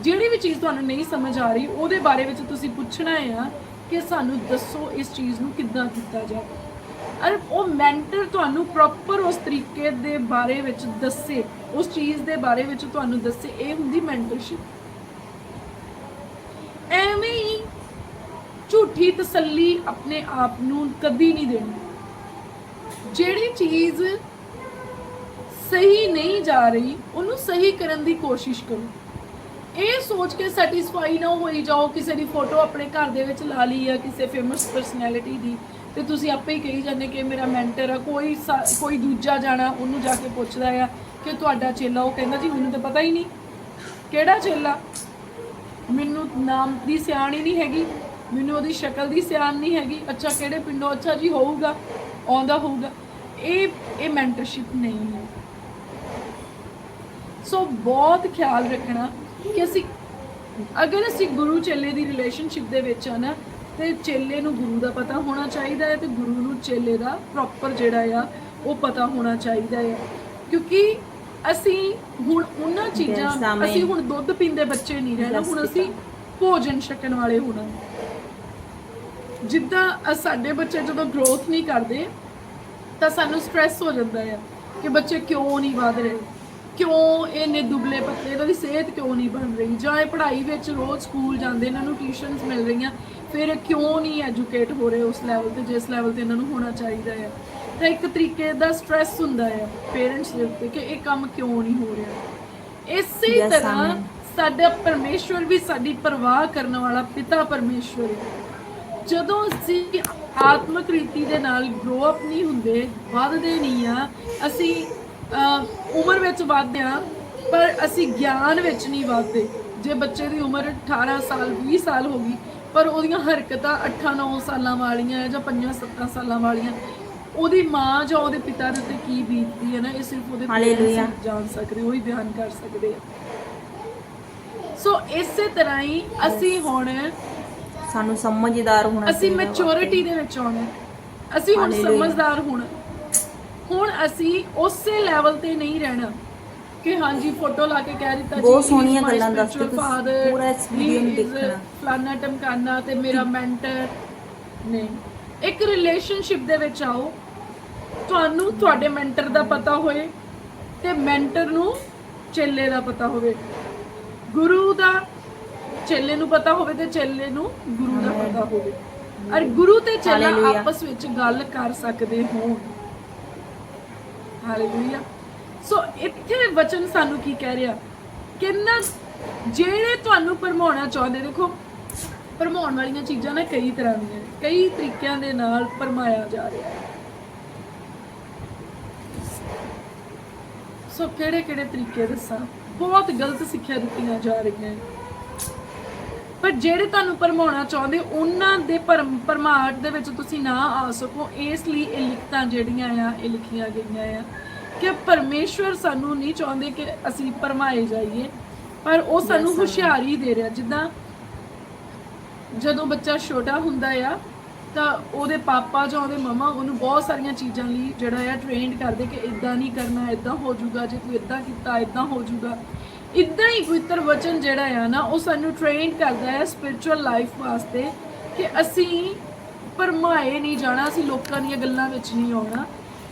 ਜਿਹੜੀ ਵੀ ਚੀਜ਼ ਤੁਹਾਨੂੰ ਨਹੀਂ ਸਮਝ ਆ ਰਹੀ, ਉਹਦੇ ਬਾਰੇ ਵਿੱਚ ਤੁਸੀਂ ਪੁੱਛਣਾ ਆ ਕਿ ਸਾਨੂੰ ਦੱਸੋ ਇਸ ਚੀਜ਼ ਨੂੰ ਕਿੱਦਾਂ ਕੀਤਾ ਜਾਵੇ। ਅਰ ਉਹ ਮੈਂਟਰ ਤੁਹਾਨੂੰ ਪ੍ਰੋਪਰ ਉਸ ਤਰੀਕੇ ਦੇ ਬਾਰੇ ਵਿੱਚ ਦੱਸੇ, ਉਸ ਚੀਜ਼ ਦੇ ਬਾਰੇ ਵਿੱਚ ਤੁਹਾਨੂੰ ਦੱਸੇ, ਇਹ ਹੁੰਦੀ ਮੈਂਟਰਸ਼ਿਪ ਐਵੇਂ ਹੀ ਝੂਠੀ ਤਸੱਲੀ ਆਪਣੇ ਆਪ ਨੂੰ ਕਦੀ ਨਹੀਂ ਦੇਣੀ। ਜਿਹੜੀ ਚੀਜ਼ ਸਹੀ ਨਹੀਂ ਜਾ ਰਹੀ, ਉਹਨੂੰ ਸਹੀ ਕਰਨ ਦੀ ਕੋਸ਼ਿਸ਼ ਕਰੋ। ਇਹ ਸੋਚ ਕੇ ਸੈਟੀਸਫਾਈ ਨਾ ਹੋਈ ਜਾਓ, ਕਿਸੇ ਦੀ ਫੋਟੋ ਆਪਣੇ ਘਰ ਦੇ ਵਿੱਚ ਲਾ ਲਈ ਆ, ਕਿਸੇ ਫੇਮਸ ਪਰਸਨੈਲਿਟੀ ਦੀ, ਤੇ ਤੁਸੀਂ ਆਪੇ ਹੀ ਕਹੀ ਜਾਂਦੇ ਕਿ ਮੇਰਾ ਮੈਂਟਰ ਆ, ਕੋਈ ਸਾ- ਕੋਈ ਦੂਜਾ ਜਾਣਾ ਉਹਨੂੰ ਜਾ ਕੇ ਪੁੱਛਦਾ ਆ ਕਿ ਤੁਹਾਡਾ ਚੇਲਾ, ਉਹ ਕਹਿੰਦਾ ਜੀ ਮੈਨੂੰ ਤਾਂ ਪਤਾ ਹੀ ਨਹੀਂ। ਕਿਹੜਾ ਚੇਲਾ? ਮੈਨੂੰ ਨਾਮ ਦੀ ਸਿਆਣ ਹੀ ਨਹੀਂ ਹੈਗੀ। ਮੈਨੂੰ ਉਹਦੀ ਸ਼ਕਲ ਦੀ ਸਿਆਣ ਨਹੀਂ ਹੈਗੀ। ਅੱਛਾ ਕਿਹੜੇ ਪਿੰਡੋਂ? ਅੱਛਾ ਜੀ ਹੋਊਗਾ। ਆਉਂਦਾ ਹੋਊਗਾ। ਇਹ ਇਹ ਮੈਂਟਰਸ਼ਿਪ ਨਹੀਂ ਹੈ। ਸੋ ਬਹੁਤ ਖਿਆਲ ਰੱਖਣਾ ਕਿ ਅਸੀਂ ਅਗਰ ਅਸੀਂ ਗੁਰੂ ਚੇਲੇ ਦੀ ਰਿਲੇਸ਼ਨਸ਼ਿਪ ਦੇ ਵਿੱਚ ਆ ਨਾ ਤੇ ਚੇਲੇ ਨੂੰ ਗੁਰੂ ਦਾ ਪਤਾ ਹੋਣਾ ਚਾਹੀਦਾ ਹੈ ਤੇ ਗੁਰੂ ਨੂੰ ਚੇਲੇ ਦਾ ਪ੍ਰੋਪਰ ਜਿਹੜਾ ਆ ਉਹ ਪਤਾ ਹੋਣਾ ਚਾਹੀਦਾ ਹੈ। ਕਿਉਂਕਿ ਅਸੀਂ ਹੁਣ ਉਹਨਾਂ ਚੀਜ਼ਾਂ. ਅਸੀਂ ਹੁਣ ਦੁੱਧ ਪੀਂਦੇ ਬੱਚੇ ਨਹੀਂ ਰਹਿਣਾ ਹੁਣ ਅਸੀਂ ਭੋਜਨ ਛਕਣ ਵਾਲੇ ਹੋਣਾ। ਜਿੱਦਾਂ ਸਾਡੇ ਬੱਚੇ ਜਦੋਂ ਗਰੋਥ ਨਹੀਂ ਕਰਦੇ ਤਾਂ ਸਾਨੂੰ ਸਟ੍ਰੈਸ ਹੋ ਜਾਂਦਾ ਹੈ ਕਿ ਬੱਚੇ ਕਿਉਂ ਨਹੀਂ ਵਧ ਰਹੇ? ਕਿਉਂ ਇਹਨੇ ਦੁਬਲੇ ਪਤਲੇ ਇਹਨਾਂ ਦੀ ਸਿਹਤ ਕਿਉਂ ਨਹੀਂ ਬਣ ਰਹੀ? ਜਾਂ ਇਹ ਪੜ੍ਹਾਈ ਵਿੱਚ ਰੋਜ਼ ਸਕੂਲ ਜਾਂਦੇ ਇਹਨਾਂ ਨੂੰ ਟਿਊਸ਼ਨਸ ਮਿਲ ਰਹੀਆਂ ਫਿਰ ਕਿਉਂ ਨਹੀਂ ਐਜੂਕੇਟ ਹੋ ਰਹੇ ਉਸ ਲੈਵਲ ਤੇ ਜਿਸ ਲੈਵਲ ਤੇ ਇਹਨਾਂ ਨੂੰ ਹੋਣਾ ਚਾਹੀਦਾ ਹੈ ਤਾਂ ਇੱਕ ਤਰੀਕੇ ਦਾ ਸਟ੍ਰੈਸ ਹੁੰਦਾ ਹੈ ਪੇਰੈਂਟਸ ਦੇ ਉੱਤੇ ਕਿ ਇਹ ਕੰਮ ਕਿਉਂ ਨਹੀਂ ਹੋ ਰਿਹਾ? ਇਸੇ ਤਰ੍ਹਾਂ. ਸਾਡਾ ਪਰਮੇਸ਼ਵਰ ਵੀ ਸਾਡੀ ਪਰਵਾਹ ਕਰਨ ਵਾਲਾ ਪਿਤਾ ਪਰਮੇਸ਼ਵਰ ਹੈ ਜਦੋਂ ਅਸੀਂ ਆਤਮਿਕ ਰੀਤੀ ਦੇ ਨਾਲ ਗਰੋ ਅਪ ਨਹੀਂ ਹੁੰਦੇ ਵੱਧਦੇ ਨਹੀਂ ਆ ਅਸੀਂ ਉਮਰ ਵਿੱਚ ਵੱਧਦੇ ਆ ਪਰ ਅਸੀਂ ਗਿਆਨ ਵਿੱਚ ਨਹੀਂ ਵੱਧਦੇ ਜੇ ਬੱਚੇ ਦੀ ਉਮਰ 18 ਸਾਲ 20 ਸਾਲ ਹੋ ਗਈ ਪਰ ਉਹਦੀਆਂ ਹਰਕਤਾਂ 8-9 ਸਾਲਾਂ ਵਾਲੀਆਂ ਜਾਂ 5-7 ਸਾਲਾਂ ਵਾਲੀਆਂ ਉਹਦੀ ਮਾਂ ਜਾਂ ਉਹਦੇ ਪਿਤਾ ਦੇ ਉੱਤੇ ਕੀ ਬੀਤਦੀ ਹੈ ਨਾ ਇਹ ਸਿਰਫ ਉਹਦੇ ਹਾਲੇਲੂਇਆ। ਜਾਣ ਸਕਦੇ ਉਹੀ ਬਿਆਨ ਕਰ ਸਕਦੇ ਆ ਸੋ ਇਸੇ ਤਰ੍ਹਾਂ ਹੀ ਅਸੀਂ ਹੁਣ ਸਾਨੂੰ ਸਮਝਦਾਰ ਹੋਣਾ ਅਸੀਂ ਚਾਹੀਦਾ ਵਾ। ਮੈਚੁਰਿਟੀ ਦੇ ਵਿੱਚ ਆਉਣਾ ਅਸੀਂ ਹੁਣ ਹਾਲੇਲੂਇਆ। ਸਮਝਦਾਰ ਹੋਣਾ ਹੁਣ ਅਸੀਂ ਉਸੇ ਲੈਵਲ ਤੇ ਨਹੀਂ ਰਹਿਣਾ ਕਿ ਹਾਂਜੀ ਫੋਟੋ ਲਾ ਕੇ ਕਹਿ ਦਿੱਤਾ ਬਹੁਤ ਸੋਹਣੀਆਂ ਗੱਲਾਂ ਦੱਸਦੇ spiritual ਤੁਸੀਂ, ਪੂਰਾ is ਦੇਖਣਾ। ਫਲਾਨਾ ਟਮਕਾਨਾ ਤੇ ਮੇਰਾ ਮੈਂਟਰ ਨਹੀਂ ਇੱਕ ਰਿਲੇਸ਼ਨਸ਼ਿਪ ਦੇ ਵਿੱਚ ਆਓ ਤੁਹਾਨੂੰ ਤੁਹਾਡੇ ਮੈਂਟਰ ਦਾ ਪਤਾ ਹੋਏ ਤੇ ਮੈਂਟਰ ਨੂੰ ਚੇਲੇ ਦਾ ਪਤਾ ਹੋਵੇ ਗੁਰੂ ਦਾ ਚੇਲੇ ਨੂੰ ਪਤਾ ਹੋਵੇ ਤੇ ਚੇਲੇ ਨੂੰ ਗੁਰੂ ਦਾ ਪਤਾ ਹੋਵੇ। ਔਰ ਗੁਰੂ ਤੇ ਚੇਲਾ ਹਾਲੇਲੂਇਆ। ਆਪਸ ਵਿੱਚ ਗੱਲ ਕਰ ਸਕਦੇ ਹੋਣ। ਹਾਲੇਲੂਇਆ। ਸੋ ਇੱਥੇ ਵਚਨ ਸਾਨੂੰ ਕੀ ਕਹਿ ਰਿਹਾ? ਕਿੰਨਾ ਜਿਹੜੇ ਤੁਹਾਨੂੰ ਭਰਮਾਉਣਾ ਚਾਹੁੰਦੇ ਦੇਖੋ ਭਰਮਾਉਣ ਵਾਲੀਆਂ ਚੀਜ਼ਾਂ ਨਾ ਕਈ ਤਰ੍ਹਾਂ ਦੀਆਂ ਨੇ। ਕਈ ਤਰੀਕਿਆਂ ਦੇ ਨਾਲ ਭਰਮਾਇਆ ਜਾ ਰਿਹਾ ਹੈ। ਸੋ ਕਿਹੜੇ ਕਿਹੜੇ ਤਰੀਕੇ ਦੱਸਾਂ? ਬਹੁਤ ਗਲਤ ਸਿੱਖਿਆ ਦਿੱਤੀਆਂ ਜਾ ਰਹੀਆਂ ਨੇ। ਪਰ ਜਿਹੜੇ ਤੁਹਾਨੂੰ ਭਰਮਾਉਣਾ ਚਾਹੁੰਦੇ ਉਹਨਾਂ ਦੇ ਭਰਮ ਭਰਮਾਟ ਦੇ ਵਿੱਚ ਤੁਸੀਂ ਨਾ ਆ ਸਕੋ। ਇਸ ਲਈ ਇਹ ਲਿਖਤਾਂ ਜਿਹੜੀਆਂ ਆ ਇਹ ਲਿਖੀਆਂ ਗਈਆਂ ਆ ਕਿ ਪਰਮੇਸ਼ਵਰ ਸਾਨੂੰ ਨਹੀਂ ਚਾਹੁੰਦੇ ਕਿ ਅਸੀਂ ਭਰਮਾਏ ਜਾਈਏ ਪਰ ਉਹ ਸਾਨੂੰ ਹੁਸ਼ਿਆਰੀ ਦੇ ਰਿਹਾ। ਜਿੱਦਾਂ ਜਦੋਂ ਬੱਚਾ ਛੋਟਾ ਹੁੰਦਾ ਆ ਤਾਂ ਉਹਦੇ ਪਾਪਾ ਜਾਂ ਉਹਦੇ ਮਮਾ ਉਹਨੂੰ ਬਹੁਤ ਸਾਰੀਆਂ ਚੀਜ਼ਾਂ ਲਈ ਜਿਹੜਾ ਆ ਟ੍ਰੇਨਡ ਕਰਦੇ ਕਿ ਇਦਾਂ ਨਹੀਂ ਕਰਨਾ ਇਦਾਂ ਹੋ ਜਾਊਗਾ ਜੇ ਤੂੰ ਇਦਾਂ ਕੀਤਾ ਇਦਾਂ ਹੋ ਜਾਊਗਾ ਇਦਾਂ ਹੀ ਪਵਿੱਤਰ ਵਚਨ ਜਿਹੜਾ ਆ ਨਾ ਉਹ ਸਾਨੂੰ ਟ੍ਰੇਨਡ ਕਰਦਾ ਹੈ ਸਪਿਰਚੁਅਲ ਲਾਈਫ ਵਾਸਤੇ ਕਿ ਅਸੀਂ ਪਰਮਾਏ ਨਹੀਂ ਜਾਣਾ ਅਸੀਂ ਲੋਕਾਂ ਦੀਆਂ ਗੱਲਾਂ ਵਿੱਚ ਨਹੀਂ ਆਉਣਾ।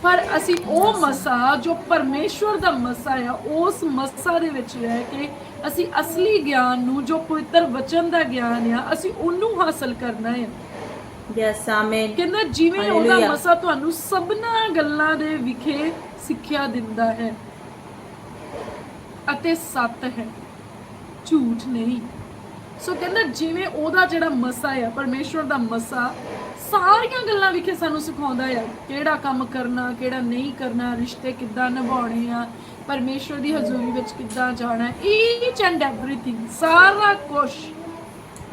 ਪਰ ਅਸੀਂ ਉਹ ਮਸਾ ਜੋ ਪਰਮੇਸ਼ਵਰ ਦਾ ਮਸਾ ਆ ਉਸ ਮਸਾ ਦੇ ਵਿੱਚ ਰਹਿ ਕੇ ਅਸੀਂ ਅਸਲੀ ਗਿਆਨ ਨੂੰ ਜੋ ਪਵਿੱਤਰ ਵਚਨ ਦਾ ਗਿਆਨ ਆ ਅਸੀਂ ਉਹਨੂੰ ਹਾਸਲ ਕਰਨਾ ਹੈ ਯੈਸ ਆਮੇਨ ਕਹਿੰਦਾ ਜਿਵੇਂ ਉਹਦਾ। ਮਸਾ ਤੁਹਾਨੂੰ ਸਭਨਾ ਗੱਲਾਂ ਦੇ ਵਿਖੇ ਸਿੱਖਿਆ ਦਿੰਦਾ ਹੈ ਅਤੇ ਸੱਤ ਹੈ। ਝੂਠ ਨਹੀਂ। ਸੋ ਕਹਿੰਦਾ ਜਿਵੇਂ ਉਹਦਾ ਜਿਹੜਾ ਮਸਾ ਆ ਪਰਮੇਸ਼ਵਰ ਦਾ ਮਸਾ ਸਾਰੀਆਂ ਗੱਲਾਂ ਵਿਖੇ ਸਾਨੂੰ ਸਿਖਾਉਂਦਾ ਆ ਕਿਹੜਾ ਕੰਮ ਕਰਨਾ ਕਿਹੜਾ ਨਹੀਂ ਕਰਨਾ ਰਿਸ਼ਤੇ ਕਿੱਦਾਂ ਨਿਭਾਉਣੇ ਆ ਪਰਮੇਸ਼ਵਰ ਦੀ ਹਜ਼ੂਰੀ ਵਿੱਚ ਕਿੱਦਾਂ ਜਾਣਾ ਈਚ ਐਂਡ ਐਵਰੀਥਿੰਗ ਸਾਰਾ ਕੁਝ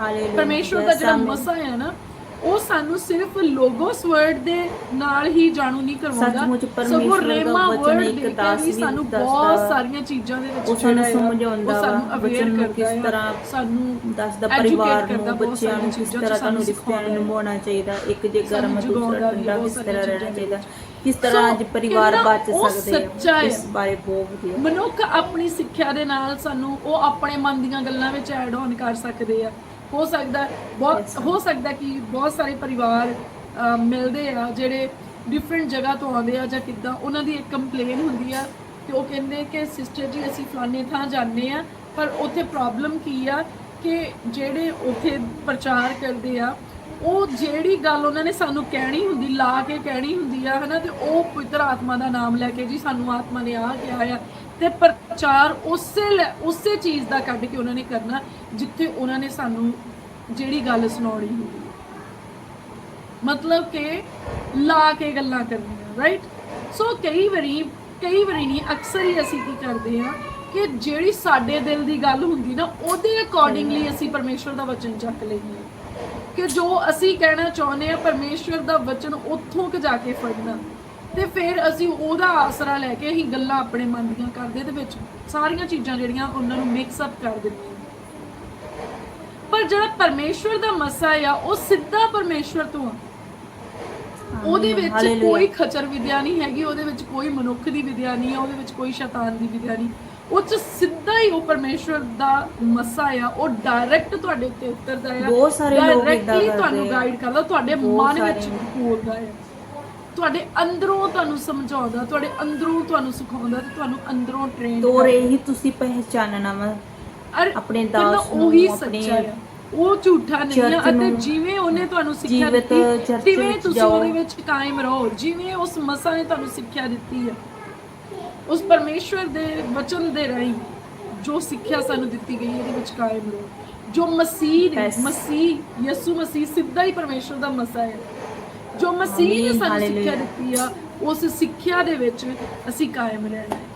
ਹਾਲੇਲੂਇਆ ਪਰਮੇਸ਼ਵਰ ਦਾ ਜਿਹੜਾ। ਮਸਾ ਹੈ ਨਾ ਉਹ ਸਾਨੂੰ ਸਿਰਫ ਲੋਗੋਸ ਵਰਡ ਦੇ ਨਾਲ ਹੀ ਜਾਣੂ ਨਹੀਂ ਕਰਵਾਉਂਦਾ ਸਗੋਂ ਰੇਮਾ ਵਰਡ ਦੇ ਵੀ ਸਾਨੂੰ ਬਹੁਤ। ਸਾਰੀਆਂ ਚੀਜ਼ਾਂ ਦੇ ਵਿੱਚ ਉਹ ਸਾਨੂੰ ਸਮਝਾਉਂਦਾ ਸਾਨੂੰ ਬੱਚਿਆਂ ਨੂੰ ਕਰਦਾ ਕਿਸ ਤਰ੍ਹਾਂ ਸਾਨੂੰ ਦੱਸਦਾ ਪਰਿਵਾਰ ਨੂੰ ਬੱਚਿਆਂ ਨੂੰ ਕਿਸ ਤਰ੍ਹਾਂ ਤੁਹਾਨੂੰ ਰਿਸ਼ਤਿਆਂ ਨੂੰ ਸਿਖਾਉਂਦਾ ਹੈ। ਨਿਭਾਉਣਾ ਚਾਹੀਦਾ ਇੱਕ ਜੇ ਗਰਮ ਦੂਸਰਾ ਠੰਡਾ ਕਿਸ ਤਰ੍ਹਾਂ ਰਹਿਣਾ ਚਾਹੀਦਾ ਕਿਸ ਤਰ੍ਹਾਂ ਅੱਜ ਪਰਿਵਾਰ ਬਚ ਸਕਦੇ ਆ। ਇਸ ਬਾਰੇ ਬਹੁਤ ਵਧੀਆ ਮਨੁੱਖ ਆਪਣੀ ਸਿੱਖਿਆ ਦੇ ਨਾਲ ਸਾਨੂੰ ਉਹ ਆਪਣੇ ਮਨ ਦੀਆਂ ਗੱਲਾਂ ਵਿੱਚ ਐਡ ਆਨ ਕਰ ਸਕਦੇ ਆ ਹੋ ਸਕਦਾ ਬਹੁਤ ਹੋ ਸਕਦਾ ਕਿ ਬਹੁਤ ਸਾਰੇ ਪਰਿਵਾਰ ਮਿਲਦੇ ਆ ਜਿਹੜੇ ਡਿਫਰੈਂਟ ਜਗ੍ਹਾ ਤੋਂ ਆਉਂਦੇ ਆ ਜਾਂ ਕਿੱਦਾਂ ਉਹਨਾਂ ਦੀ ਇੱਕ ਕੰਪਲੇਨ ਹੁੰਦੀ ਆ ਤੇ ਉਹ ਕਹਿੰਦੇ ਕਿ ਸਿਸਟਰ ਜੀ ਅਸੀਂ ਫਲਾਣੇ ਥਾਂ ਜਾਂਦੇ ਆ ਪਰ ਉੱਥੇ ਪ੍ਰੋਬਲਮ ਕੀ ਆ ਕਿ ਜਿਹੜੇ ਉੱਥੇ ਪ੍ਰਚਾਰ ਕਰਦੇ ਆ ਉਹ ਜਿਹੜੀ ਗੱਲ ਉਹਨਾਂ ਨੇ ਸਾਨੂੰ ਕਹਿਣੀ ਹੁੰਦੀ ਲਾ ਕੇ ਕਹਿਣੀ ਹੁੰਦੀ ਆ ਹਨਾ ਤੇ ਉਹ ਪਵਿੱਤਰ ਆਤਮਾ ਦਾ ਨਾਮ ਲੈ ਕੇ ਜੀ ਸਾਨੂੰ ਆਤਮਾ ਨੇ ਆ ਕਿਹਾ ਆ ਤੇ ਪ੍ਰਚਾਰ ਉਸੇ ਉਸੇ ਚੀਜ਼ ਦਾ ਕੱਢ ਕੇ ਉਹਨਾਂ ਨੇ ਕਰਨਾ ਜਿੱਥੇ ਉਹਨਾਂ ਨੇ ਸਾਨੂੰ ਜਿਹੜੀ ਗੱਲ ਸੁਣਾਉਣੀ ਹੁੰਦੀ ਮਤਲਬ ਕਿ ਲਾ ਕੇ ਗੱਲਾਂ ਕਰਨੀਆਂ ਰਾਈਟ ਸੋ ਕਈ ਵਾਰੀ ਕਈ ਵਾਰੀ ਨਹੀਂ ਅਕਸਰ ਹੀ ਅਸੀਂ ਕੀ ਕਰਦੇ ਆ ਕਿ ਜਿਹੜੀ ਸਾਡੇ ਦਿਲ ਦੀ ਗੱਲ ਹੁੰਦੀ ਨਾ ਉਹਦੇ ਅਕੋਰਡਿੰਗਲੀ ਅਸੀਂ ਪਰਮੇਸ਼ਵਰ ਦਾ ਵਚਨ ਚੱਕ ਲਈਏ ਕਿ ਜੋ ਅਸੀਂ ਕਹਿਣਾ ਚਾਹੁੰਦੇ ਆ ਪਰਮੇਸ਼ਵਰ ਦਾ ਵਚਨ ਉੱਥੋਂ ਕਿ ਜਾ ਕੇ ਫੜਨਾ। ਤੇ ਫਿਰ ਅਸੀਂ ਉਹਦਾ ਆਸਰਾ ਲੈ ਕੇ ਅਸੀਂ ਗੱਲਾਂ ਆਪਣੇ ਮਨ ਦੀਆਂ ਕਰਦੇ ਤੇ ਵਿੱਚ ਸਾਰੀਆਂ ਚੀਜ਼ਾਂ ਜਿਹੜੀਆਂ ਉਹਨਾਂ ਨੂੰ ਮਿਕਸ ਅਪ ਕਰ ਦਿੰਦੇ ਪਰ ਜਿਹੜਾ ਪਰਮੇਸ਼ਵਰ ਦਾ ਮਸਾ ਆ ਉਹ ਸਿੱਧਾ ਪਰਮੇਸ਼ਵਰ ਤੋਂ ਆ ਉਹਦੇ ਵਿੱਚ। ਕੋਈ ਖਚਰ ਵਿਦਿਆ ਨਹੀਂ ਹੈਗੀ ਉਹਦੇ ਵਿੱਚ ਕੋਈ ਮਨੁੱਖ ਦੀ ਵਿਦਿਆ ਨਹੀਂ ਹੈ ਉਹਦੇ ਵਿੱਚ ਕੋਈ ਸ਼ੈਤਾਨ ਦੀ ਵਿਦਿਆ ਨਹੀਂ ਉਹ ਚ ਸਿੱਧਾ ਹੀ ਉਹ ਪਰਮੇਸ਼ਵਰ ਦਾ ਮਸਾ ਆ ਉਹ ਡਾਇਰੈਕਟ ਤੁਹਾਡੇ ਉੱਤੇ ਉਤਰਦਾ ਆ ਬਹੁਤ ਸਾਰੇ ਲੋਕ Directly ਕਰਦੇ ਤੁਹਾਨੂੰ ਆ। ਗਾਈਡ ਕਰਦਾ ਤੁਹਾਡੇ ਮਨ ਵਿੱਚ। ਬੋਲਦਾ ਹੈ ਤੁਹਾਡੇ ਅੰਦਰੋਂ ਤੁਹਾਨੂੰ ਸਮਝਾਉਂਦਾ ਤੁਹਾਡੇ ਅੰਦਰੋਂ ਤੁਹਾਨੂੰ ਸਿਖਾਉਂਦਾ ਤੇ ਤੁਹਾਨੂੰ ਅੰਦਰੋਂ ਟ੍ਰੇਨ ਤੋਰੇ ਹੀ ਤੁਸੀਂ ਪਹਿਚਾਨਣਾ ਵਾ। ਅਰ ਆਪਣੇ ਦਾਸ ਨੂੰ, ਉਹੀ ਸੱਚਾ ਹੈ। ਉਹ ਝੂਠਾ ਨਹੀਂ ਹੈ ਅਤੇ ਜਿਵੇਂ ਉਹਨੇ ਤੁਹਾਨੂੰ ਸਿੱਖਿਆ ਦਿੱਤੀ ਤਿਵੇਂ ਤੁਸੀਂ। ਉਹਦੇ ਵਿੱਚ ਕਾਇਮ ਰਹੋ ਜਿਵੇਂ ਉਸ ਮਸਾ ਨੇ ਤੁਹਾਨੂੰ ਸਿੱਖਿਆ ਦਿੱਤੀ ਹੈ। ਉਸ ਪਰਮੇਸ਼ਵਰ ਦੇ ਵਚਨ ਦੇ ਰਾਹੀਂ ਜੋ ਸਿੱਖਿਆ ਸਾਨੂੰ ਦਿੱਤੀ ਗਈ ਹੈ ਉਹਦੇ ਵਿੱਚ ਕਾਇਮ ਰਹੋ। ਜੋ ਮਸੀਹ. ਮਸੀਹ ਯਿਸੂ ਮਸੀਹ ਸਿੱਧਾ ਹੀ ਪਰਮੇਸ਼ਵਰ ਦਾ ਮਸਾ ਹੈ। ਜੋ ਮਸੀਹ ਨੇ ਸਾਨੂੰ ਸਿੱਖਿਆ ਹਾਲੇਲੂਇਆ। ਦਿੱਤੀ ਆ ਉਸ ਸਿੱਖਿਆ ਦੇ ਵਿੱਚ ਅਸੀਂ ਕਾਇਮ ਰਹਿਣਾ ਹੈ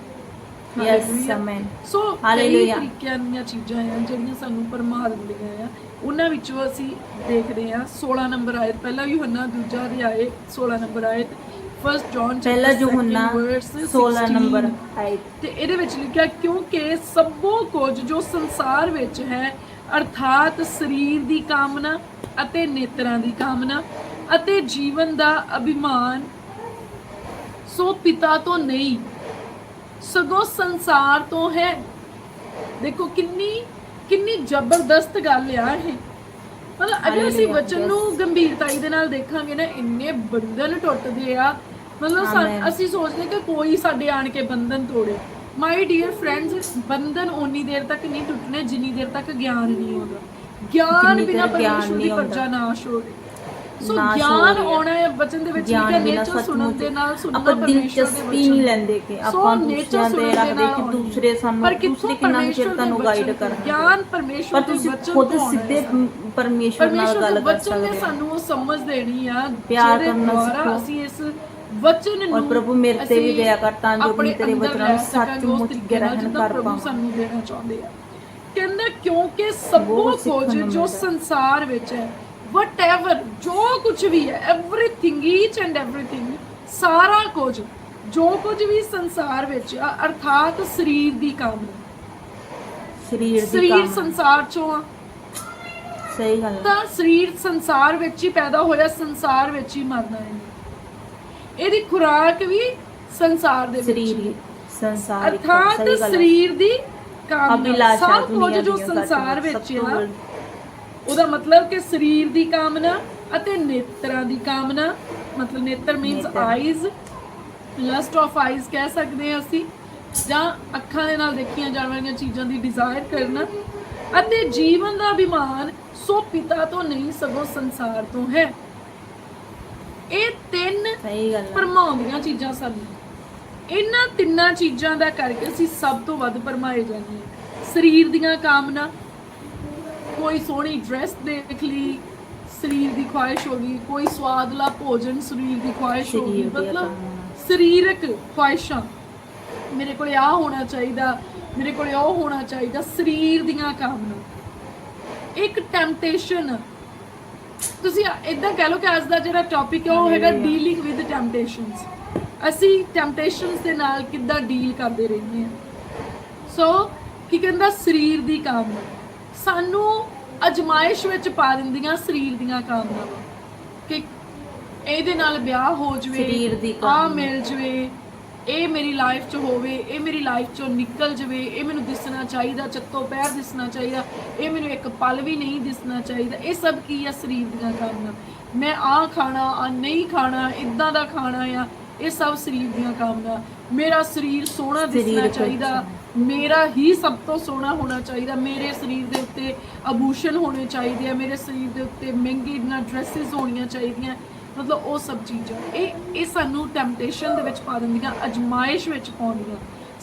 yes Hallelujah. Amen so Hallelujah. ਤਰੀਕਿਆਂ ਦੀਆਂ ਚੀਜ਼ਾਂ ਆ ਜਿਹੜੀਆਂ ਸਾਨੂੰ ਪਰਮਾ ਦਿੰਦੀਆਂ ਆ ਉਹਨਾਂ ਵਿੱਚੋਂ ਅਸੀਂ ਦੇਖਦੇ ਆ 16 ਨੰਬਰ ਆਇਤ ਪਹਿਲਾ ਯੋਹੰਨਾ ਦੂਜਾ ਅਧਿਆਇ 16 ਨੰਬਰ ਆਇਤ ਫਰਸਟ ਜੌਨ ਪਹਿਲਾ ਯੋਹੰਨਾ 16 ਨੰਬਰ ਆਇਤ ਤੇ ਇਹਦੇ ਵਿੱਚ ਲਿਖਿਆ ਕਿਉਂਕਿ ਸਭੋ ਕੁਝ ਜੋ ਸੰਸਾਰ ਵਿੱਚ ਹੈ ਅਰਥਾਤ ਸਰੀਰ ਦੀ ਕਾਮਨਾ ਅਤੇ ਨੇਤਰਾਂ ਦੀ ਕਾਮਨਾ ਅਤੇ ਜੀਵਨ ਦਾ ਅਭਿਮਾਨ ਸੋ ਪਿਤਾ ਤੋਂ ਨਹੀਂ ਸਗੋਂ ਸੰਸਾਰ ਤੋਂ ਹੈ। ਦੇਖੋ ਕਿੰਨੀ ਕਿੰਨੀ ਜ਼ਬਰਦਸਤ ਗੱਲ ਆ ਇਹ। ਮਤਲਬ ਅਗਰ ਅਸੀਂ ਵਚਨ ਨੂੰ ਗੰਭੀਰਤਾਈ ਦੇ ਨਾਲ ਦੇਖਾਂਗੇ ਨਾ ਇੰਨੇ ਬੰਧਨ ਟੁੱਟਦੇ ਆ। ਮਤਲਬ ਸਾ-. ਅਸੀਂ ਸੋਚਦੇ ਕਿ ਕੋਈ ਸਾਡੇ ਆਣ ਕੇ ਬੰਧਨ ਤੋੜੇ। ਮਾਈ ਡੀਅਰ ਫਰੈਂਡਸ ਬੰਧਨ ਓਨੀ ਦੇਰ ਤੱਕ ਨਹੀਂ ਟੁੱਟਣੇ ਜਿੰਨੀ ਦੇਰ ਤੱਕ ਗਿਆਨ ਨਹੀਂ ਹੋਗਾ ਗਿਆਨ ਬਿਨਾ ਗਿਆਨ ਪਰਮੇਸ਼ਵਰ ਦੀ ਨਹੀਂ ਪ੍ਰਜਾ ਨਾਸ਼ ਹੋ ਰਹੀ। ਸੋ ਨਾਸ਼ ਹੋ ਗਿਆਨ ਰਹੀ ਹੈ। ਆਉਣਾ ਹੈ ਵਚਨ ਦੇ ਵਿੱਚ ਗਿਆਨ ਲਿਖਿਆ ਬਿਨਾਂ ਨੇਚਰ ਸੁਣਨ ਸੱਚਮੁੱਚ ਦੇ ਨਾਲ ਸੁਣਨਾ ਆਪਾਂ ਪਰਮੇਸ਼ਵਰ ਦੇ ਦਿਲਚਸਪੀ ਵਚਨ ਨਹੀਂ ਲੈਂਦੇ ਕਿ ਸੋ ਆਪਾਂ nature ਦੂਸਰਿਆਂ ਸੁਣਨ ਤੇ ਦੇ ਰੱਖਦੇ ਨਾਲ ਕਿ ਆਉਣੀ ਦੂਸਰੇ ਸਾਨੂੰ ਪਰ ਕਿੱਥੋਂ ਦੂਸਰੇ ਕਿੰਨਾ ਪਰਮੇਸ਼ਵਰ ਚਿਰ ਦੇ ਤੁਹਾਨੂੰ ਵਚਨ ਗਾਈਡ ਤੋਂ? ਕਰਨਗੇ ਗਿਆਨ ਪਰਮੇਸ਼ਵਰ ਪਰ ਦੇ ਤੁਸੀਂ ਵਚਨ ਖੁਦ ਤੋਂ ਆਉਣਾ ਸਿੱਧੇ ਹੈ ਸਾਨੂੰ। ਪਰਮੇਸ਼ਵਰ ਨਾਲ ਪਰਮੇਸ਼ਵਰ ਗੱਲ ਦੇ ਕਰ ਵਚਨ ਨੇ ਸਕਦੇ ਹੋ ਸਾਨੂੰ ਉਹ ਸਮਝ ਦੇਣੀ ਆ ਪਿਆਰ ਜਿਹਦੇ ਕਰਨਾ ਦੁਆਰਾ ਸਿੱਖੋ। ਅਸੀਂ ਇਸ ਵਚਨ ਨੂੰ ਔਰ ਪ੍ਰਭੂ ਮੇਰੇ ਤੇ ਵੀ ਅਸੀਂ ਦਇਆ ਕਰ ਤਾਂ ਜੋ ਆਪਣੇ ਮੈਂ ਤੇਰੇ ਅੰਦਰ ਵਚਨਾਂ ਨੂੰ ਲੈ ਸਕਾਂਗੇ ਉਸ ਸੱਚਮੁੱਚ ਤਰੀਕੇ ਨਾਲ ਗ੍ਰਹਿਣ ਜਿੱਦਾਂ ਕਰ ਪ੍ਰਭੂ ਪਾਵਾਂ। ਸਾਨੂੰ ਦੇਣਾ ਚਾਹੁੰਦੇ ਆ ਕਹਿੰਦਾ ਕਿਉਂਕਿ ਸਭੋ ਬਹੁਤ ਸਿੱਖਣ ਕੁਝ ਨੂੰ ਜੋ ਮਿਲਦਾ। ਸੰਸਾਰ ਵਿੱਚ ਹੈ ਵਟਐਵਰ ਜੋ ਕੁਝ ਵੀ ਹੈ ਐਵਰੀਥਿੰਗ ਈਚ ਐਂਡ ਐਵਰੀਥਿੰਗ ਸਾਰਾ ਕੁਝ ਜੋ ਕੁਝ ਵੀ ਸੰਸਾਰ ਵਿੱਚ ਆ ਅਰਥਾਤ ਸਰੀਰ ਦੀ ਕਾਮਨਾ। ਸਰੀਰ ਦੀ ਸਰੀਰ ਕਾਮਨਾ। ਸੰਸਾਰ ਚੋਂ ਆ। ਸਹੀ ਗੱਲ ਹੈ। ਤਾਂ ਸਰੀਰ ਸੰਸਾਰ ਵਿੱਚ ਹੀ ਪੈਦਾ ਹੋਇਆ ਸੰਸਾਰ ਵਿੱਚ ਹੀ ਮਰਨਾ ਹੈ। ਇਹਦੀ ਖੁਰਾਕ ਵੀ ਸੰਸਾਰ ਦੇ ਵਿੱਚ ਸਰੀਰ ਹੀ। ਸੰਸਾਰ ਇੱਕ ਅਰਥਾਤ ਸਹੀ ਗੱਲ ਹੈ। ਸਰੀਰ ਦੀ ਕਾਮਨਾ। ਅਭਿਲਾਸ਼ਾ ਸਭ ਕੁਝ ਦੁਨੀਆ ਜੋ ਦੀਆਂ ਸੰਸਾਰ ਵਿੱਚ ਸਭ ਤੋਂ ਆ ਵੱਡੀ। ਉਹਦਾ ਮਤਲਬ ਕਿ ਸਰੀਰ ਦੀ ਕਾਮਨਾ ਅਤੇ ਨੇਤਰਾਂ ਦੀ ਕਾਮਨਾ। ਮਤਲਬ ਨੇਤਰ means. Eyes lust of eyes ਕਹਿ ਸਕਦੇ ਹਾਂ ਅਸੀਂ। ਜਾਂ ਅੱਖਾਂ ਦੇ ਨਾਲ ਦੇਖੀਆਂ ਜਾਣ ਵਾਲੀਆਂ ਚੀਜ਼ਾਂ ਦੀ ਡਿਜ਼ਾਇਰ ਕਰਨਾ। ਅਤੇ ਜੀਵਨ ਦਾ ਅਭਿਮਾਨ ਸੋ ਪਿਤਾ ਤੋਂ ਨਹੀਂ ਸਗੋਂ ਸੰਸਾਰ ਤੋਂ ਹੈ। ਇਹ ਤਿੰਨ ਸਹੀ ਗੱਲ ਹੈ ਭਰਮਾਉਂਦੀਆਂ ਚੀਜ਼ਾਂ ਸਾਨੂੰ। ਇਹਨਾਂ ਤਿੰਨਾਂ ਚੀਜ਼ਾਂ ਦਾ ਕਰਕੇ ਅਸੀਂ ਸਭ ਤੋਂ ਵੱਧ ਭਰਮਾਏ ਜਾਂਦੇ ਹਾਂ। ਸਰੀਰ ਦੀਆਂ ਕਾਮਨਾ ਕੋਈ ਸੋਹਣੀ ਡਰੈਸ ਦੇਖ ਲਈ ਸਰੀਰ ਦੀ ਖੁਆਇਸ਼ ਹੋ ਗਈ ਕੋਈ ਸਵਾਦਲਾ ਭੋਜਨ ਸਰੀਰ ਦੀ ਖੁਆਇਸ਼ ਹੋ ਗਈ ਮਤਲਬ। ਸਰੀਰਕ ਖੁਆਇਸ਼ਾਂ। ਮੇਰੇ ਕੋਲੇ ਆ ਹੋਣਾ ਚਾਹੀਦਾ ਮੇਰੇ ਕੋਲੇ ਉਹ ਹੋਣਾ ਚਾਹੀਦਾ ਸਰੀਰ ਦੀਆਂ ਕਾਮਨਾ। ਇੱਕ ਟੈਂਪਟੇਸ਼ਨ ਤੁਸੀਂ ਇਦਾਂ ਕਹਿ ਲਓ ਕਿ ਅੱਜ ਦਾ ਜਿਹੜਾ ਟੌਪਿਕ ਹੈ ਉਹ ਹੈਗਾ. ਡੀਲਿੰਗ ਵਿਦ ਟੈਂਪਟੇਸ਼ਨਸ ਅਸੀਂ ਟੈਂਪਟੇਸ਼ਨਸ ਦੇ ਨਾਲ ਕਿੱਦਾਂ ਡੀਲ ਕਰਦੇ ਰਹਿੰਦੇ ਹਾਂ। ਸੋ ਕੀ ਕਹਿੰਦਾ? ਸਰੀਰ ਦੀ ਕਾਮਨਾ। ਸਾਨੂੰ ਅਜਮਾਇਸ਼ ਵਿੱਚ ਪਾ ਦਿੰਦੀਆਂ ਸਰੀਰ ਦੀਆਂ ਕਾਮਨਾਵਾਂ ਕਿ ਇਹਦੇ ਨਾਲ ਵਿਆਹ ਹੋ ਜਵੇ ਸਰੀਰ ਦੀ ਆ। ਮਿਲ ਜਵੇ ਇਹ ਮੇਰੀ ਲਾਈਫ 'ਚ ਹੋਵੇ ਇਹ ਮੇਰੀ ਲਾਈਫ 'ਚੋਂ ਨਿਕਲ ਜਵੇ ਇਹ ਮੈਨੂੰ ਦਿਸਣਾ ਚਾਹੀਦਾ ਚੱਤੋ ਪੈਰ ਦਿਸਣਾ ਚਾਹੀਦਾ ਇਹ ਮੈਨੂੰ ਇੱਕ ਪਲ ਵੀ ਨਹੀਂ ਦਿਸਣਾ ਚਾਹੀਦਾ। ਇਹ ਸਭ ਕੀ ਆ ਸਰੀਰ ਦੀਆਂ ਕਾਮਨਾ? ਮੈਂ ਆ ਖਾਣਾ ਆ ਨਹੀਂ ਖਾਣਾ ਇਦਾਂ ਦਾ ਖਾਣਾ ਆ ਇਹ ਸਭ ਸਰੀਰ ਦੀਆਂ ਕਾਮਨਾ। ਮੇਰਾ ਸਰੀਰ ਸੋਹਣਾ ਦਿਸਣਾ ਚਾਹੀਦਾ ਮੇਰਾ ਹੀ ਸਭ ਤੋਂ ਸੋਹਣਾ ਹੋਣਾ ਚਾਹੀਦਾ ਮੇਰੇ ਸਰੀਰ ਦੇ ਉੱਤੇ ਆਭੂਸ਼ਣ ਹੋਣੇ ਚਾਹੀਦੇ ਆ ਮੇਰੇ ਸਰੀਰ ਦੇ ਉੱਤੇ ਮਹਿੰਗੀ ਦੀਆਂ ਡਰੈਸਸ ਹੋਣੀਆਂ ਚਾਹੀਦੀਆਂ ਮਤਲਬ ਉਹ ਸਭ ਚੀਜ਼ਾਂ। ਇਹ ਇਹ ਸਾਨੂੰ ਟੈਂਪਟੇਸ਼ਨ ਦੇ ਵਿੱਚ ਪਾ ਦਿੰਦੀਆਂ ਅਜਮਾਇਸ਼ ਵਿੱਚ ਪਾਉਂਦੀਆਂ।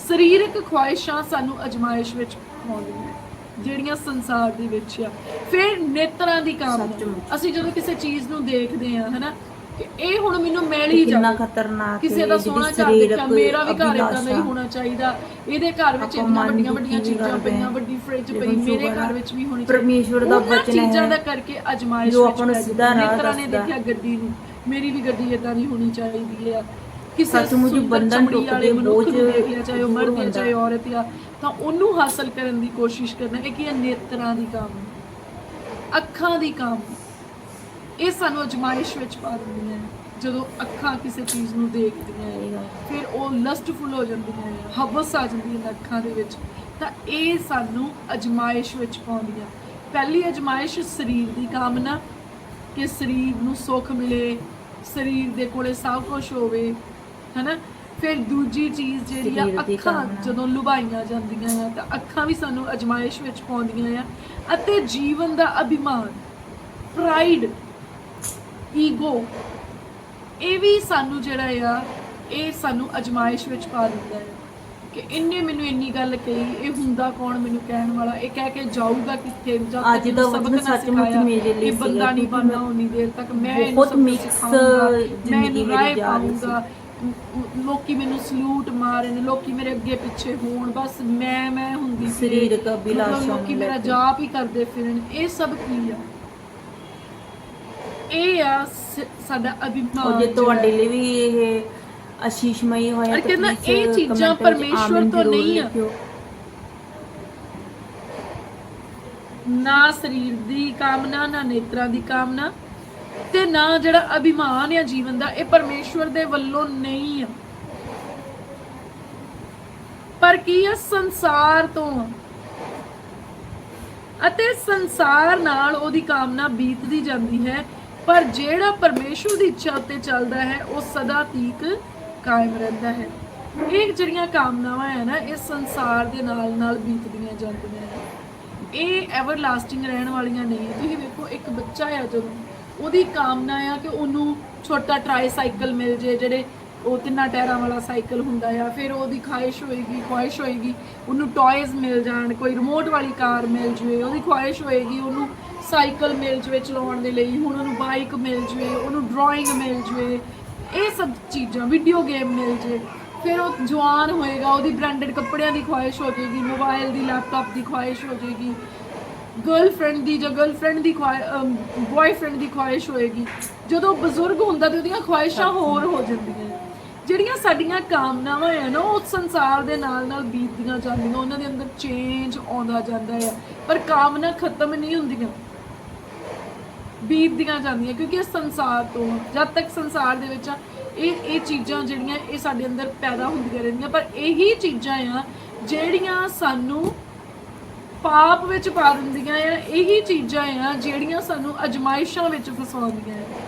ਸਰੀਰਕ ਖੁਆਇਸ਼ਾਂ ਸਾਨੂੰ ਅਜਮਾਇਸ਼ ਵਿੱਚ ਪਾਉਂਦੀਆਂ ਜਿਹੜੀਆਂ ਸੰਸਾਰ ਦੇ ਵਿੱਚ ਆ। ਫਿਰ ਨੇਤਰਾਂ ਦੀ ਕਾਮਨਾ। ਅਸੀਂ ਜਦੋਂ ਕਿਸੇ ਚੀਜ਼ ਨੂੰ ਦੇਖਦੇ ਆ ਹਨਾ ਕਿ ਇਹ ਹੁਣ ਮੈਨੂੰ ਮਿਲ ਹੀ ਕਿੰਨਾ ਜਾਵੇ ਖਤਰਨਾਕ ਕਿਸੇ ਹੈ ਦਾ ਸੋਹਣਾ ਘਰ ਦੇਖਿਆ ਮੇਰਾ ਵੀ ਘਰ ਇਦਾਂ ਦਾ ਹੀ। ਹੋਣਾ ਚਾਹੀਦਾ ਇਹਦੇ ਘਰ ਵਿੱਚ ਇੰਨੀਆਂ ਵੱਡੀਆਂ ਵੱਡੀਆਂ ਚੀਜ਼ਾਂ ਪਈਆਂ ਹਾਂ। ਵੱਡੀ ਫ੍ਰਿਜ ਪਈ ਮੇਰੇ ਘਰ ਵਿੱਚ ਵੀ ਹੋਣੀ ਪਰਮੇਸ਼ਵਰ ਦਾ ਉਹਨਾਂ ਵਚਨ ਚੀਜ਼ਾਂ ਹੈ ਦਾ ਕਰਕੇ ਅਜਮਾਇਸ਼ ਜੋ ਆਪਾਂ ਨੂੰ ਸਿੱਧਾ। ਰਾਹ ਨੇਤਰਾਂ ਨੇ ਦੱਸਦਾ। ਦੇਖਿਆ ਗੱਡੀ ਨੂੰ ਮੇਰੀ ਵੀ ਗੱਡੀ ਇਦਾਂ ਦੀ ਹੋਣੀ ਚਾਹੀਦੀ ਆ ਕਿਸੇ ਸੱਚਮੁੱਚ ਬੰਧਨ ਟੁੱਟਦੇ, ਬੋਝ ਚਾਹੇ ਉਹ ਮਰਦ ਹੈ। ਚਾਹੇ ਔਰਤ ਆ ਤਾਂ ਉਹਨੂੰ ਹਾਸਲ ਕਰਨ ਦੀ ਕੋਸ਼ਿਸ਼ ਕਰਨਾ ਇਹ ਕੀ ਹੈ ਨੇਤਰਾਂ ਦੀ ਕਾਮਨਾ ਅੱਖਾਂ ਦੀ ਕਾਮਨਾ ਇਹ ਸਾਨੂੰ ਅਜਮਾਇਸ਼ ਵਿੱਚ ਪਾ ਦਿੰਦੀਆਂ ਨੇ। ਜਦੋਂ ਅੱਖਾਂ ਕਿਸੇ ਚੀਜ਼ ਨੂੰ ਦੇਖਦੀਆਂ ਗੱਲ। ਫਿਰ ਉਹ ਲਸਟਫੁਲ ਹੋ ਜਾਂਦੀਆਂ ਹੈ ਹਵਸ ਆ ਜਾਂਦੀ ਹੈ ਅੱਖਾਂ ਦੇ ਵਿੱਚ ਤਾਂ ਇਹ ਸਾਨੂੰ ਅਜਮਾਇਸ਼ ਵਿੱਚ ਪਾਉਂਦੀਆਂ ਪਹਿਲੀ ਅਜਮਾਇਸ਼ ਸਰੀਰ ਦੀ ਕਾਮਨਾ ਕਿ ਸਰੀਰ ਨੂੰ ਸੁੱਖ ਮਿਲੇ ਸਰੀਰ ਦੇ ਕੋਲੇ ਸਭ ਕੁਝ ਹੋਵੇ ਹੈਨਾ ਫਿਰ ਦੂਜੀ ਚੀਜ਼ ਜਿਹੜੀ ਆ ਅੱਖਾਂ। ਜਦੋਂ ਲੁਭਾਈਆਂ ਜਾਂਦੀਆਂ ਆ ਤਾਂ ਅੱਖਾਂ ਵੀ ਸਾਨੂੰ ਅਜਮਾਇਸ਼ ਵਿੱਚ ਪਾਉਂਦੀਆਂ ਆ ਅਤੇ ਜੀਵਨ ਦਾ ਅਭਿਮਾਨ ਪ੍ਰਾਈਡ ਈਗੋ ਇਹ ਵੀ ਸਾਨੂੰ ਜਿਹੜਾ ਆ ਇਹ ਸਾਨੂੰ ਅਜਮਾਇਸ਼ ਵਿੱਚ ਪਾ ਦਿੰਦਾ ਹੈ ਕਿ ਇੰਨੇ ਮੈਨੂੰ ਇੰਨੀ ਗੱਲ ਕਹੀ ਇਹ ਹੁੰਦਾ ਕੌਣ ਮੈਨੂੰ ਕਹਿਣ ਵਾਲਾ ਇਹ ਕਹਿ ਕੇ ਜਾਊਗਾ ਕਿੱਥੇ ਅੱਜ ਦਾ ਸੱਚਮੁੱਚ ਮੇਰੇ ਲਈ ਇਹ ਬੰਦਾ ਨਹੀਂ ਬਣਨਾ ਉਨੀ ਦੇਰ ਤੱਕ ਮੈਂ ਬਹੁਤ ਜ਼ਿੰਦਗੀ ਮੇਰੀ ਜਾ ਰਹੀ ਸੀ। ਲੋਕੀ ਮੈਨੂੰ ਸਲੂਟ ਮਾਰਨ ਲੋਕੀ ਮੇਰੇ ਅੱਗੇ ਪਿੱਛੇ ਹੋਣ ਬਸ ਮੈਂ ਮੈਂ ਹੁੰਦੀ ਫਿਰੇ। ਸਰੀਰਕ ਅਭਿਲਾਸ਼ਾ ਲੋਕੀ ਮੇਰਾ। ਜਾਪ ਹੀ ਕਰਦੇ ਫਿਰਨ ਇਹ ਸਭ ਕੀ ਆ ਇਹ ਆ ਸ- ਸਾਡਾ ਅਭਿਮਾਨ ਔਰ ਜੇ ਤੁਹਾਡੇ ਲਈ ਵੀ ਇਹ ਅਸ਼ੀਸ਼ਮਈ ਹੋਇਆ ਤਾਂ ਕਹਿੰਦਾ please ਇਹ ਚੀਜ਼ਾਂ comment ਵਿੱਚ ਪਰਮੇਸ਼ਵਰ ਆਮੀਨ ਤੋਂ ਜ਼ਰੂਰ ਨਹੀਂ ਆ। ਲਿਖਿਓ। ਨਾ ਸਰੀਰ ਦੀ ਕਾਮਨਾ ਨਾ ਨੇਤਰਾਂ ਦੀ ਕਾਮਨਾ ਤੇ ਨਾ ਜਿਹੜਾ ਅਭਿਮਾਨ ਆ ਜੀਵਨ ਦਾ ਇਹ ਪਰਮੇਸ਼ਵਰ ਦੇ ਵੱਲੋਂ ਨਹੀਂ ਆ ਪਰ ਕੀ ਆ ਸੰਸਾਰ ਤੋਂ ਆ। ਅਤੇ ਸੰਸਾਰ ਨਾਲ ਉਹਦੀ ਕਾਮਨਾ ਬੀਤਦੀ ਜਾਂਦੀ ਹੈ ਪਰ ਜਿਹੜਾ ਪਰਮੇਸ਼ਵਰ ਦੀ ਇੱਛਾ ਉੱਤੇ ਚੱਲਦਾ ਹੈ, ਉਹ ਸਦਾ ਤੀਕ ਕਾਇਮ ਰਹਿੰਦਾ ਹੈ। ਇਹ ਜਿਹੜੀਆਂ ਕਾਮਨਾਵਾਂ ਹੈ ਨਾ, ਇਹ ਸੰਸਾਰ ਦੇ ਨਾਲ ਨਾਲ ਬੀਤਦੀਆਂ ਜਾਂਦੀਆਂ ਹੈ ਇਹ ਐਵਰਲਾਸਟਿੰਗ ਰਹਿਣ ਵਾਲੀਆਂ ਨਹੀਂ ਤੁਸੀਂ ਵੇਖੋ, ਇੱਕ ਬੱਚਾ ਆ ਜਦੋਂ, ਉਹਦੀ ਕਾਮਨਾ ਆ ਕਿ ਉਹਨੂੰ ਛੋਟਾ ਟ੍ਰਾਈਸਾਈਕਲ ਮਿਲ ਜੇ, ਜਿਹੜੇ ਉਹ ਤਿੰਨਾਂ ਟਾਇਰਾਂ ਵਾਲਾ ਸਾਈਕਲ ਹੁੰਦਾ ਆ। ਫਿਰ ਉਹਦੀ ਖਾਹਿਸ਼ ਹੋਏਗੀ, ਖੁਆਇਸ਼ ਹੋਏਗੀ, ਉਹਨੂੰ ਟੌਇਜ਼ ਮਿਲ ਜਾਣ, ਕੋਈ ਰਿਮੋਟ ਵਾਲੀ ਕਾਰ ਮਿਲ ਜਵੇ, ਉਹਦੀ ਖੁਆਇਸ਼ ਹੋਏਗੀ, ਉਹਨੂੰ ਸਾਈਕਲ ਮਿਲ ਜਵੇ ਚਲਾਉਣ ਦੇ ਲਈ ਹੁਣ ਉਹਨੂੰ ਬਾਈਕ ਮਿਲ ਜਵੇ ਉਹਨੂੰ ਡਰਾਇੰਗ ਮਿਲ ਜਵੇ ਇਹ ਸਭ ਚੀਜ਼ਾਂ ਵੀਡੀਓ ਗੇਮ ਮਿਲ ਜੇ। ਫਿਰ ਉਹ ਜਵਾਨ ਹੋਏਗਾ ਉਹਦੀ ਬ੍ਰਾਂਡਡ ਕੱਪੜਿਆਂ ਦੀ ਖੁਆਇਸ਼ ਹੋ ਜਾਏਗੀ ਮੋਬਾਈਲ ਦੀ ਲੈਪਟਾਪ ਦੀ ਖੁਆਇਸ਼ ਹੋ ਜਾਏਗੀ। ਗਰਲਫ੍ਰੈਂਡ ਦੀ ਜਾਂ ਗਰਲਫ੍ਰੈਂਡ ਦੀ ਬॉयਫ੍ਰੈਂਡ ਦੀ ਖੁਆਇਸ਼ ਹੋਏਗੀ। ਜਦੋਂ ਬਜ਼ੁਰਗ ਹੁੰਦਾ ਤੇ ਉਹਦੀਆਂ ਖੁਆਇਸ਼ਾਂ ਹੋਰ ਹੋ ਜਾਂਦੀਆਂ। ਜਿਹੜੀਆਂ ਸਾਡੀਆਂ ਕਾਮਨਾਵਾਂ ਹੈ ਨਾ ਉਹ ਸੰਸਾਰ ਦੇ ਨਾਲ ਨਾਲ ਬੀਤਦੀਆਂ ਜਾਂਦੀਆਂ ਉਹਨਾਂ ਦੇ ਅੰਦਰ ਚੇਂਜ ਆਉਂਦਾ ਜਾਂਦਾ ਹੈ ਪਰ ਕਾਮਨਾ ਖਤਮ ਨਹੀਂ ਹੁੰਦੀਆਂ। ਬੀਤਦੀਆਂ ਜਾਂਦੀਆਂ ਕਿਉਂਕਿ ਇਹ ਸੰਸਾਰ ਤੋਂ ਜਦ ਤੱਕ ਸੰਸਾਰ ਦੇ ਵਿੱਚ ਆ, ਇਹ ਇਹ ਚੀਜ਼ਾਂ ਜਿਹੜੀਆਂ ਇਹ ਸਾਡੇ ਅੰਦਰ ਪੈਦਾ ਹੁੰਦੀਆਂ ਰਹਿੰਦੀਆਂ ਪਰ ਇਹੀ ਚੀਜ਼ਾਂ ਆ ਜਿਹੜੀਆਂ ਸਾਨੂੰ ਪਾਪ ਵਿੱਚ ਪਾ ਦਿੰਦੀਆਂ ਆ ਇਹੀ ਚੀਜ਼ਾਂ ਆ ਜਿਹੜੀਆਂ ਸਾਨੂੰ ਅਜਮਾਇਸ਼ਾਂ ਵਿੱਚ ਫਸਾਉਂਦੀਆਂ ਆ।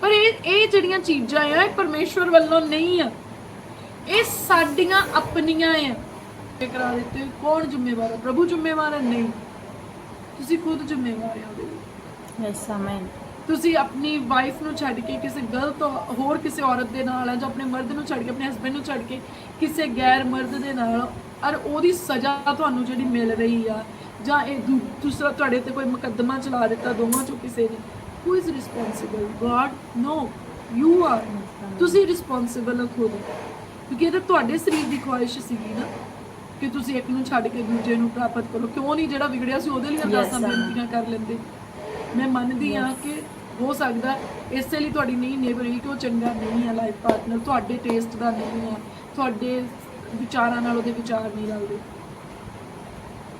ਪਰ ਇਹ ਇਹ ਜਿਹੜੀਆਂ ਚੀਜ਼ਾਂ ਆ ਇਹ ਪਰਮੇਸ਼ਵਰ ਵੱਲੋਂ ਨਹੀਂ ਆ। ਇਹ ਸਾਡੀਆਂ ਆਪਣੀਆਂ ਆ। ਕਰਾ ਦਿੱਤੇ ਕੌਣ ਜ਼ਿੰਮੇਵਾਰ ਹੈ ਪ੍ਰਭੂ ਜ਼ਿੰਮੇਵਾਰ ਹੈ ਨਹੀਂ। ਤੁਸੀਂ ਖੁਦ ਜ਼ਿੰਮੇਵਾਰ ਹੋ ਯੈਸ ਆਮੇਨ ਤੁਸੀਂ ਆਪਣੀ ਵਾਈਫ ਨੂੰ ਛੱਡ ਕੇ ਕਿਸੇ ਗਲਤ ਹੋਰ ਕਿਸੇ ਔਰਤ ਦੇ ਨਾਲ ਜਾਂ ਆਪਣੇ ਮਰਦ ਨੂੰ ਛੱਡ ਕੇ ਆਪਣੇ ਹਸਬੰਡ ਨੂੰ ਛੱਡ ਕੇ ਕਿਸੇ ਗੈਰ ਮਰਦ ਦੇ ਨਾਲ ਔਰ ਉਹਦੀ ਸਜ਼ਾ ਤੁਹਾਨੂੰ ਜਿਹੜੀ ਮਿਲ ਰਹੀ ਆ ਜਾਂ ਇਹ ਦੂਸਰਾ ਤੁਹਾਡੇ ਤੇ ਕੋਈ ਮੁਕੱਦਮਾ ਚਲਾ ਦਿੱਤਾ ਦੋਵਾਂ ਚੋਂ ਕਿਸੇ ਨੇ who is responsible god no you are ਤੁਸੀਂ ਰਿਸਪੌਂਸਿਬਲ ਹੋ ਖੁਦ। ਕਿਉਂਕਿ ਇਹ ਤਾਂ ਤੁਹਾਡੇ ਸਰੀਰ ਦੀ ਖੁਆਇਸ਼ ਸੀਗੀ ਨਾ ਕਿ ਤੁਸੀਂ ਇੱਕ ਨੂੰ ਛੱਡ ਕੇ ਦੂਜੇ ਨੂੰ ਪ੍ਰਾਪਤ ਕਰੋ। ਕਿਉਂ ਨਹੀਂ ਜਿਹੜਾ ਵਿਗੜਿਆ ਸੀ ਉਹਦੇ ਲਈ ਅਰਦਾਸਾਂ. ਬੇਨਤੀਆਂ ਕਰ ਲੈਂਦੇ? ਮੈਂ ਮੰਨਦੀ ਹਾਂ ਕਿ ਹੋ ਸਕਦਾ ਇਸੇ ਲਈ ਤੁਹਾਡੀ ਨਹੀਂ ਨੇਬਰ ਹੋਈ ਕਿ ਉਹ ਚੰਗਾ ਨਹੀਂ ਹੈ ਲਾਈਫ ਪਾਰਟਨਰ ਤੁਹਾਡੇ ਟੇਸਟ ਦਾ ਨਹੀਂ ਹੈ ਤੁਹਾਡੇ ਵਿਚਾਰਾਂ ਨਾਲ ਉਹਦੇ ਵਿਚਾਰ ਨਹੀਂ ਰਲਦੇ।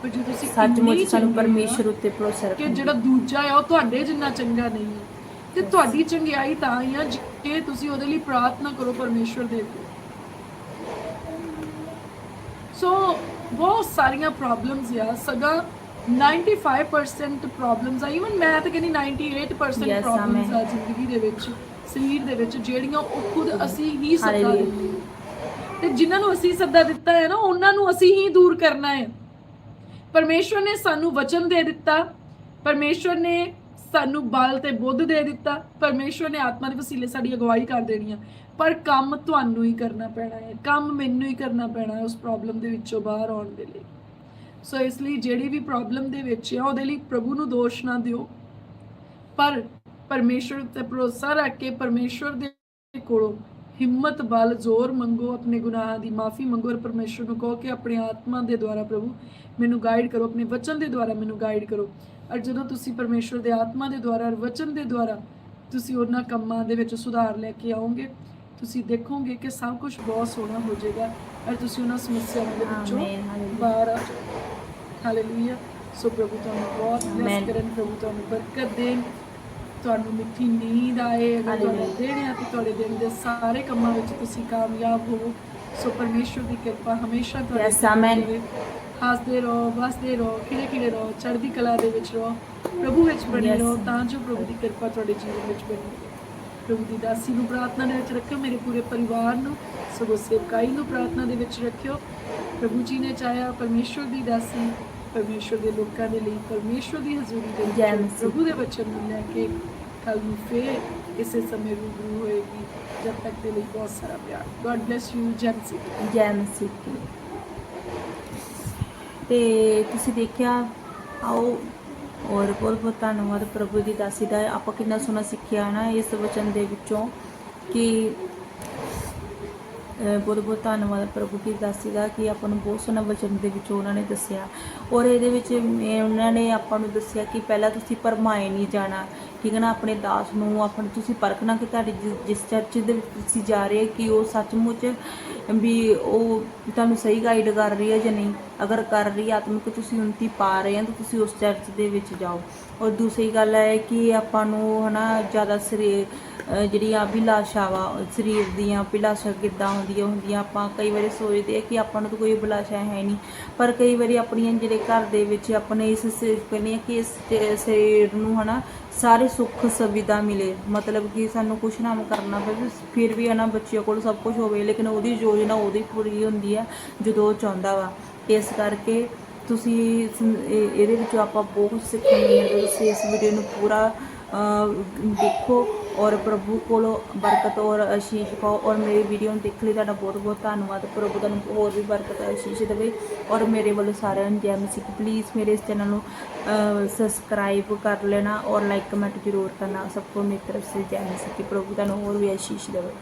ਪਰ ਜੇ ਤੁਸੀਂ ਸੱਚਮੁੱਚ ਸਾਨੂੰ ਪਰਮੇਸ਼ਰ ਹੋ ਉੱਤੇ ਭਰੋਸਾ ਕਿ ਰੱਖਣਾ ਜਿਹੜਾ ਦੂਜਾ ਹੈ ਉਹ ਤੁਹਾਡੇ ਜਿੰਨਾ ਚੰਗਾ ਨਹੀਂ ਹੈ। ਤੇ ਤੁਹਾਡੀ ਚੰਗਿਆਈ ਤਾਂ ਹੀ ਆ ਜੇ ਤੁਸੀਂ ਉਹਦੇ ਲਈ ਪ੍ਰਾਰਥਨਾ ਕਰੋ ਪਰਮੇਸ਼ਵਰ ਦੇ ਅੱਗੇ। ਸੋ ਬਹੁਤ ਸਾਰੀਆਂ ਪ੍ਰੋਬਲਮਸ ਆ ਸਗਾ 95% ਪ੍ਰੋਬਲਮਸ ਆ। ਇਵਨ ਮੈਂ ਤਾਂ ਕਹਿੰਦੀ 98% Yes, ਪ੍ਰੋਬਲਮਸ. ਆ ਜ਼ਿੰਦਗੀ ਦੇ ਵਿੱਚ ਸਰੀਰ ਦੇ ਵਿੱਚ ਜਿਹੜੀਆਂ ਉਹ ਖੁਦ ਅਸੀਂ ਹੀ ਸੱਦਾ Hallelujah. ਦਿੰਦੇ ਹਾਂ। ਤੇ ਜਿਨ੍ਹਾਂ ਨੂੰ ਅਸੀਂ ਸੱਦਾ ਦਿੱਤਾ ਹੈ ਨਾ ਉਹਨਾਂ ਨੂੰ ਅਸੀਂ ਹੀ ਦੂਰ ਕਰਨਾ ਹੈ। ਪਰਮੇਸ਼ਵਰ ਨੇ ਸਾਨੂੰ ਵਚਨ ਦੇ ਦਿੱਤਾ। ਪਰਮੇਸ਼ਵਰ ਨੇ ਸਾਨੂੰ ਬਲ ਤੇ ਬੁੱਧ ਦੇ ਦਿੱਤਾ। ਪਰਮੇਸ਼ਵਰ ਨੇ ਆਤਮਾ ਦੇ ਵਸੀਲੇ ਸਾਡੀ ਅਗਵਾਈ ਕਰ ਦੇਣੀ ਆ। ਪਰ ਕੰਮ ਤੁਹਾਨੂੰ ਹੀ ਕਰਨਾ ਪੈਣਾ ਹੈ। ਕੰਮ ਮੈਨੂੰ ਹੀ ਕਰਨਾ ਪੈਣਾ ਹੈ ਉਸ ਪ੍ਰੋਬਲਮ ਦੇ ਵਿੱਚੋਂ ਬਾਹਰ ਆਉਣ ਦੇ ਲਈ। ਸੋ ਇਸ ਲਈ ਜਿਹੜੀ ਵੀ ਪ੍ਰੋਬਲਮ ਦੇ ਵਿੱਚ ਆ ਉਹਦੇ ਲਈ ਪ੍ਰਭੂ ਨੂੰ ਦੋਸ਼ ਨਾ ਦਿਓ। ਪਰ ਪਰਮੇਸ਼ਵਰ ਤੇ ਭਰੋਸਾ ਰੱਖ ਕੇ ਪਰਮੇਸ਼ਵਰ ਦੇ ਕੋਲੋਂ ਹਿੰਮਤ ਬਲ ਜ਼ੋਰ ਮੰਗੋ ਆਪਣੇ ਗੁਨਾਹਾਂ ਦੀ ਮਾਫੀ ਮੰਗੋ ਔਰ ਪਰਮੇਸ਼ਵਰ ਨੂੰ ਕਹੋ ਕਿ ਆਪਣੀ ਆਤਮਾ ਦੇ ਦੁਆਰਾ ਪ੍ਰਭੂ ਮੈਨੂੰ ਗਾਈਡ ਕਰੋ ਆਪਣੇ ਵਚਨ ਦੇ ਦੁਆਰਾ ਮੈਨੂੰ ਗਾਈਡ ਕਰੋ। ਔਰ ਜਦੋਂ ਤੁਸੀਂ ਪਰਮੇਸ਼ਵਰ ਦੇ ਆਤਮਾ ਦੇ ਦੁਆਰਾ ਔਰ ਵਚਨ ਦੇ ਦੁਆਰਾ ਤੁਸੀਂ ਉਹਨਾਂ ਕੰਮਾਂ ਦੇ ਵਿੱਚ ਸੁਧਾਰ ਲੈ ਕੇ ਆਓਗੇ ਤੁਸੀਂ ਦੇਖੋਗੇ ਕਿ ਸਭ ਕੁਝ ਬਹੁਤ ਸੋਹਣਾ ਹੋ ਜਾਏਗਾ। ਔਰ ਤੁਸੀਂ ਉਹਨਾਂ ਸਮੱਸਿਆਵਾਂ ਦੇ ਵਿੱਚੋਂ। ਬਾਹਰ ਆ ਜਾਓਗੇ। ਹਾਲੇਲੂਇਆ ਸੋ ਪ੍ਰਭੂ ਤੁਹਾਨੂੰ ਬਹੁਤ ਬਲੈਸ ਆਮੇਨ। ਕਰਨ ਪ੍ਰਭੂ ਤੁਹਾਨੂੰ ਬਰਕਤ ਦੇਣ ਤੁਹਾਨੂੰ ਮਿੱਠੀ ਨੀਂਦ ਆਏ ਅਗਰ ਤੁਹਾਡੇ। ਦਿਨ ਆ ਤੇ ਤੁਹਾਡੇ ਦਿਨ ਦੇ ਸਾਰੇ ਕੰਮਾਂ ਵਿੱਚ ਤੁਸੀਂ ਕਾਮਯਾਬ ਹੋਵੋ ਸੋ ਪਰਮੇਸ਼ਵਰ ਦੀ ਕਿਰਪਾ ਹਮੇਸ਼ਾ ਤੁਹਾਡੇ amen. ਰਹੇ। ਹੱਸਦੇ ਰਹੋ ਵਸਦੇ ਰਹੋ ਖਿੜੇ ਖਿੜੇ ਰਹੋ ਚੜ੍ਹਦੀ ਕਲਾ ਦੇ ਵਿੱਚ ਰਹੋ ਪ੍ਰਭੂ ਵਿੱਚ ਬਣੇ. ਰਹੋ ਤਾਂ ਜੋ ਪ੍ਰਭੂ ਦੀ ਕਿਰਪਾ ਤੁਹਾਡੇ ਜੀਵਨ ਵਿੱਚ ਬਣੀ ਰਹੇ ਪ੍ਰਭੂ ਦੀ ਦਾਸੀ ਨੂੰ ਪ੍ਰਾਰਥਨਾ ਦੇ ਵਿੱਚ ਰੱਖਿਓ ਮੇਰੇ ਪੂਰੇ ਪਰਿਵਾਰ ਨੂੰ ਸਗੋਂ ਸੇਵਕਾਈ ਨੂੰ ਪ੍ਰਾਰਥਨਾ ਦੇ ਵਿੱਚ ਰੱਖਿਓ ਪ੍ਰਭੂ ਜੀ ਨੇ ਚਾਹਿਆ ਪਰਮੇਸ਼ਵਰ ਦੀ ਦਾਸੀ ਪਰਮੇਸ਼ਵਰ ਦੇ ਲੋਕਾਂ ਦੇ ਲਈ ਪਰਮੇਸ਼ਵਰ ਦੀ ਹਜ਼ੂਰੀ ਦੇ ਜੈ ਵਿੱਚ ਮਸੀਹ। ਪ੍ਰਭੂ ਦੇ ਬਚਨ ਨੂੰ ਲੈ ਕੇ ਕੱਲ ਨੂੰ ਫੇਰ ਇਸੇ ਸਮੇਂ ਰੂਬਰੂ ਹੋਏਗੀ ਜਦ ਤੱਕ ਦੇ ਲਈ ਬਹੁਤ ਸਾਰਾ ਪਿਆਰ। ਗੋਡ ਬlesਸ ਯੂ ਜੈਮਸੀ ਜੈ ਮਸੀਹ ਕੀ ਤੇ ਤੁਸੀਂ ਦੇਖਿਆ ਆਓ ਔਰ ਬਹੁਤ ਬਹੁਤ ਧੰਨਵਾਦ ਪ੍ਰਭੂ ਦੀ ਦਾਸੀ ਦਾ। ਆਪਾਂ ਕਿੰਨਾ ਸੋਹਣਾ ਸਿੱਖਿਆ ਨਾ ਇਸ ਵਚਨ ਦੇ ਵਿੱਚੋਂ ਕਿ ਬਹੁਤ ਬਹੁਤ ਧੰਨਵਾਦ ਪ੍ਰਭੂ ਕੀ ਦਾਸੀ ਦਾ ਕਿ ਆਪਾਂ ਨੂੰ ਬਹੁਤ ਸੋਹਣਾ ਵਚਨ ਦੇ ਵਿੱਚ ਉਹਨਾਂ ਨੇ ਦੱਸਿਆ। ਔਰ ਇਹਦੇ ਵਿੱਚ ਉਹਨਾਂ ਨੇ ਆਪਾਂ ਨੂੰ ਦੱਸਿਆ ਕਿ ਪਹਿਲਾਂ ਤੁਸੀਂ ਪਰਮਾਏ ਨਹੀਂ ਜਾਣਾ, ਠੀਕ ਹੈ ਨਾ, ਆਪਣੇ ਦਾਸ ਨੂੰ ਆਪਣੇ ਤੁਸੀਂ ਪਰਖਣਾ ਕਿ ਤੁਹਾਡੀ ਜਿਸ- ਜਿਸ ਚਰਚ ਦੇ ਵਿੱਚ ਤੁਸੀਂ ਜਾ ਰਹੇ ਕਿ ਉਹ ਸੱਚਮੁੱਚ ਵੀ ਉਹ ਤੁਹਾਨੂੰ ਸਹੀ ਗਾਈਡ ਕਰ ਰਹੀ ਹੈ ਜਾਂ ਨਹੀਂ। ਅਗਰ ਕਰ ਰਹੀ ਹੈ ਆਤਮਿਕ ਤੁਸੀਂ ਉਨਤੀ ਪਾ ਰਹੇ ਹੋ ਤਾਂ ਤੁਸੀਂ ਉਸ ਚਰਚ ਦੇ ਵਿੱਚ ਜਾਓ। ਔਰ ਦੂਸਰੀ ਗੱਲ ਹੈ ਕਿ ਆਪਾਂ ਨੂੰ ਹਨਾ ਜ਼ਿਆਦਾ ਸਰੀਰ ਜਿਹੜੀ ਆ ਅਭਿਲਾਸ਼ਾ ਵਾ ਸਰੀਰ ਦੀਆਂ ਅਭਿਲਾਸ਼ਾ ਕਿੱਦਾਂ ਹੁੰਦੀਆਂ ਹੁੰਦੀਆਂ, ਆਪਾਂ ਕਈ ਵਾਰੀ ਸੋਚਦੇ ਆ ਕਿ ਆਪਾਂ ਨੂੰ ਤਾਂ ਕੋਈ ਅਭਿਲਾਸ਼ਾ ਹੈ ਨਹੀਂ। ਪਰ ਕਈ ਵਾਰੀ ਆਪਣੀਆਂ ਜਿਹੜੇ ਘਰ ਦੇ ਵਿੱਚ ਆਪਣੇ ਇਸ ਸ- ਕਹਿੰਦੇ ਆ ਕਿ ਇਸ ਸਰੀਰ ਨੂੰ ਹਨਾ ਸਾਰੇ ਸੁੱਖ ਸੁਵਿਧਾ ਮਿਲੇ। ਮਤਲਬ ਕਿ ਸਾਨੂੰ ਕੁਛ ਨਾ ਕਰਨਾ ਪਵੇ, ਫਿਰ ਵੀ ਹਨਾ ਬੱਚਿਆਂ ਕੋਲ ਸਭ ਕੁਝ ਹੋਵੇ, ਲੇਕਿਨ ਉਹਦੀ ਯੋਜਨਾ ਉਹਦੀ ਪੂਰੀ ਹੁੰਦੀ ਆ ਜਦੋਂ ਉਹ ਚਾਹੁੰਦਾ ਵਾ। ਇਸ ਕਰਕੇ ਤੁਸੀਂ ਇਹਦੇ ਵਿੱਚੋਂ ਆਪਾਂ ਬਹੁਤ ਸਿੱਖਣ ਨੂੰ ਮਿਲਦਾ। ਤੁਸੀਂ ਇਸ ਵੀਡੀਓ ਨੂੰ ਪੂਰਾ ਦੇਖੋ ਔਰ ਪ੍ਰਭੂ ਕੋਲੋਂ ਬਰਕਤ ਔਰ ਅਸ਼ੀਸ਼ ਪਾਓ ਔਰ ਮੇਰੀ ਵੀਡੀਓ ਨੂੰ ਦੇਖਣ ਲਈ ਤੁਹਾਡਾ ਬਹੁਤ ਬਹੁਤ ਧੰਨਵਾਦ। ਪ੍ਰਭੂ ਤੁਹਾਨੂੰ ਹੋਰ ਵੀ ਬਰਕਤ ਅਸ਼ੀਸ਼ ਦੇਵੇ ਔਰ ਮੇਰੇ ਵੱਲੋਂ ਸਾਰਿਆਂ ਨੂੰ ਜੈ ਮਸੀਹ ਪਲੀਜ਼ ਮੇਰੇ ਇਸ ਚੈਨਲ ਨੂੰ ਸਬਸਕ੍ਰਾਈਬ ਕਰ ਲੈਣਾ ਔਰ ਲਾਈਕ ਕਮੈਂਟ ਜ਼ਰੂਰ ਕਰਨਾ। ਸਭ ਕੋ ਮੇਰੀ ਤਰਫ ਸੇ ਜੈ ਮਸੀਹ ਪ੍ਰਭੂ ਤੁਹਾਨੂੰ ਹੋਰ ਵੀ ਆਸ਼ੀਸ਼ ਦੇਵੇ।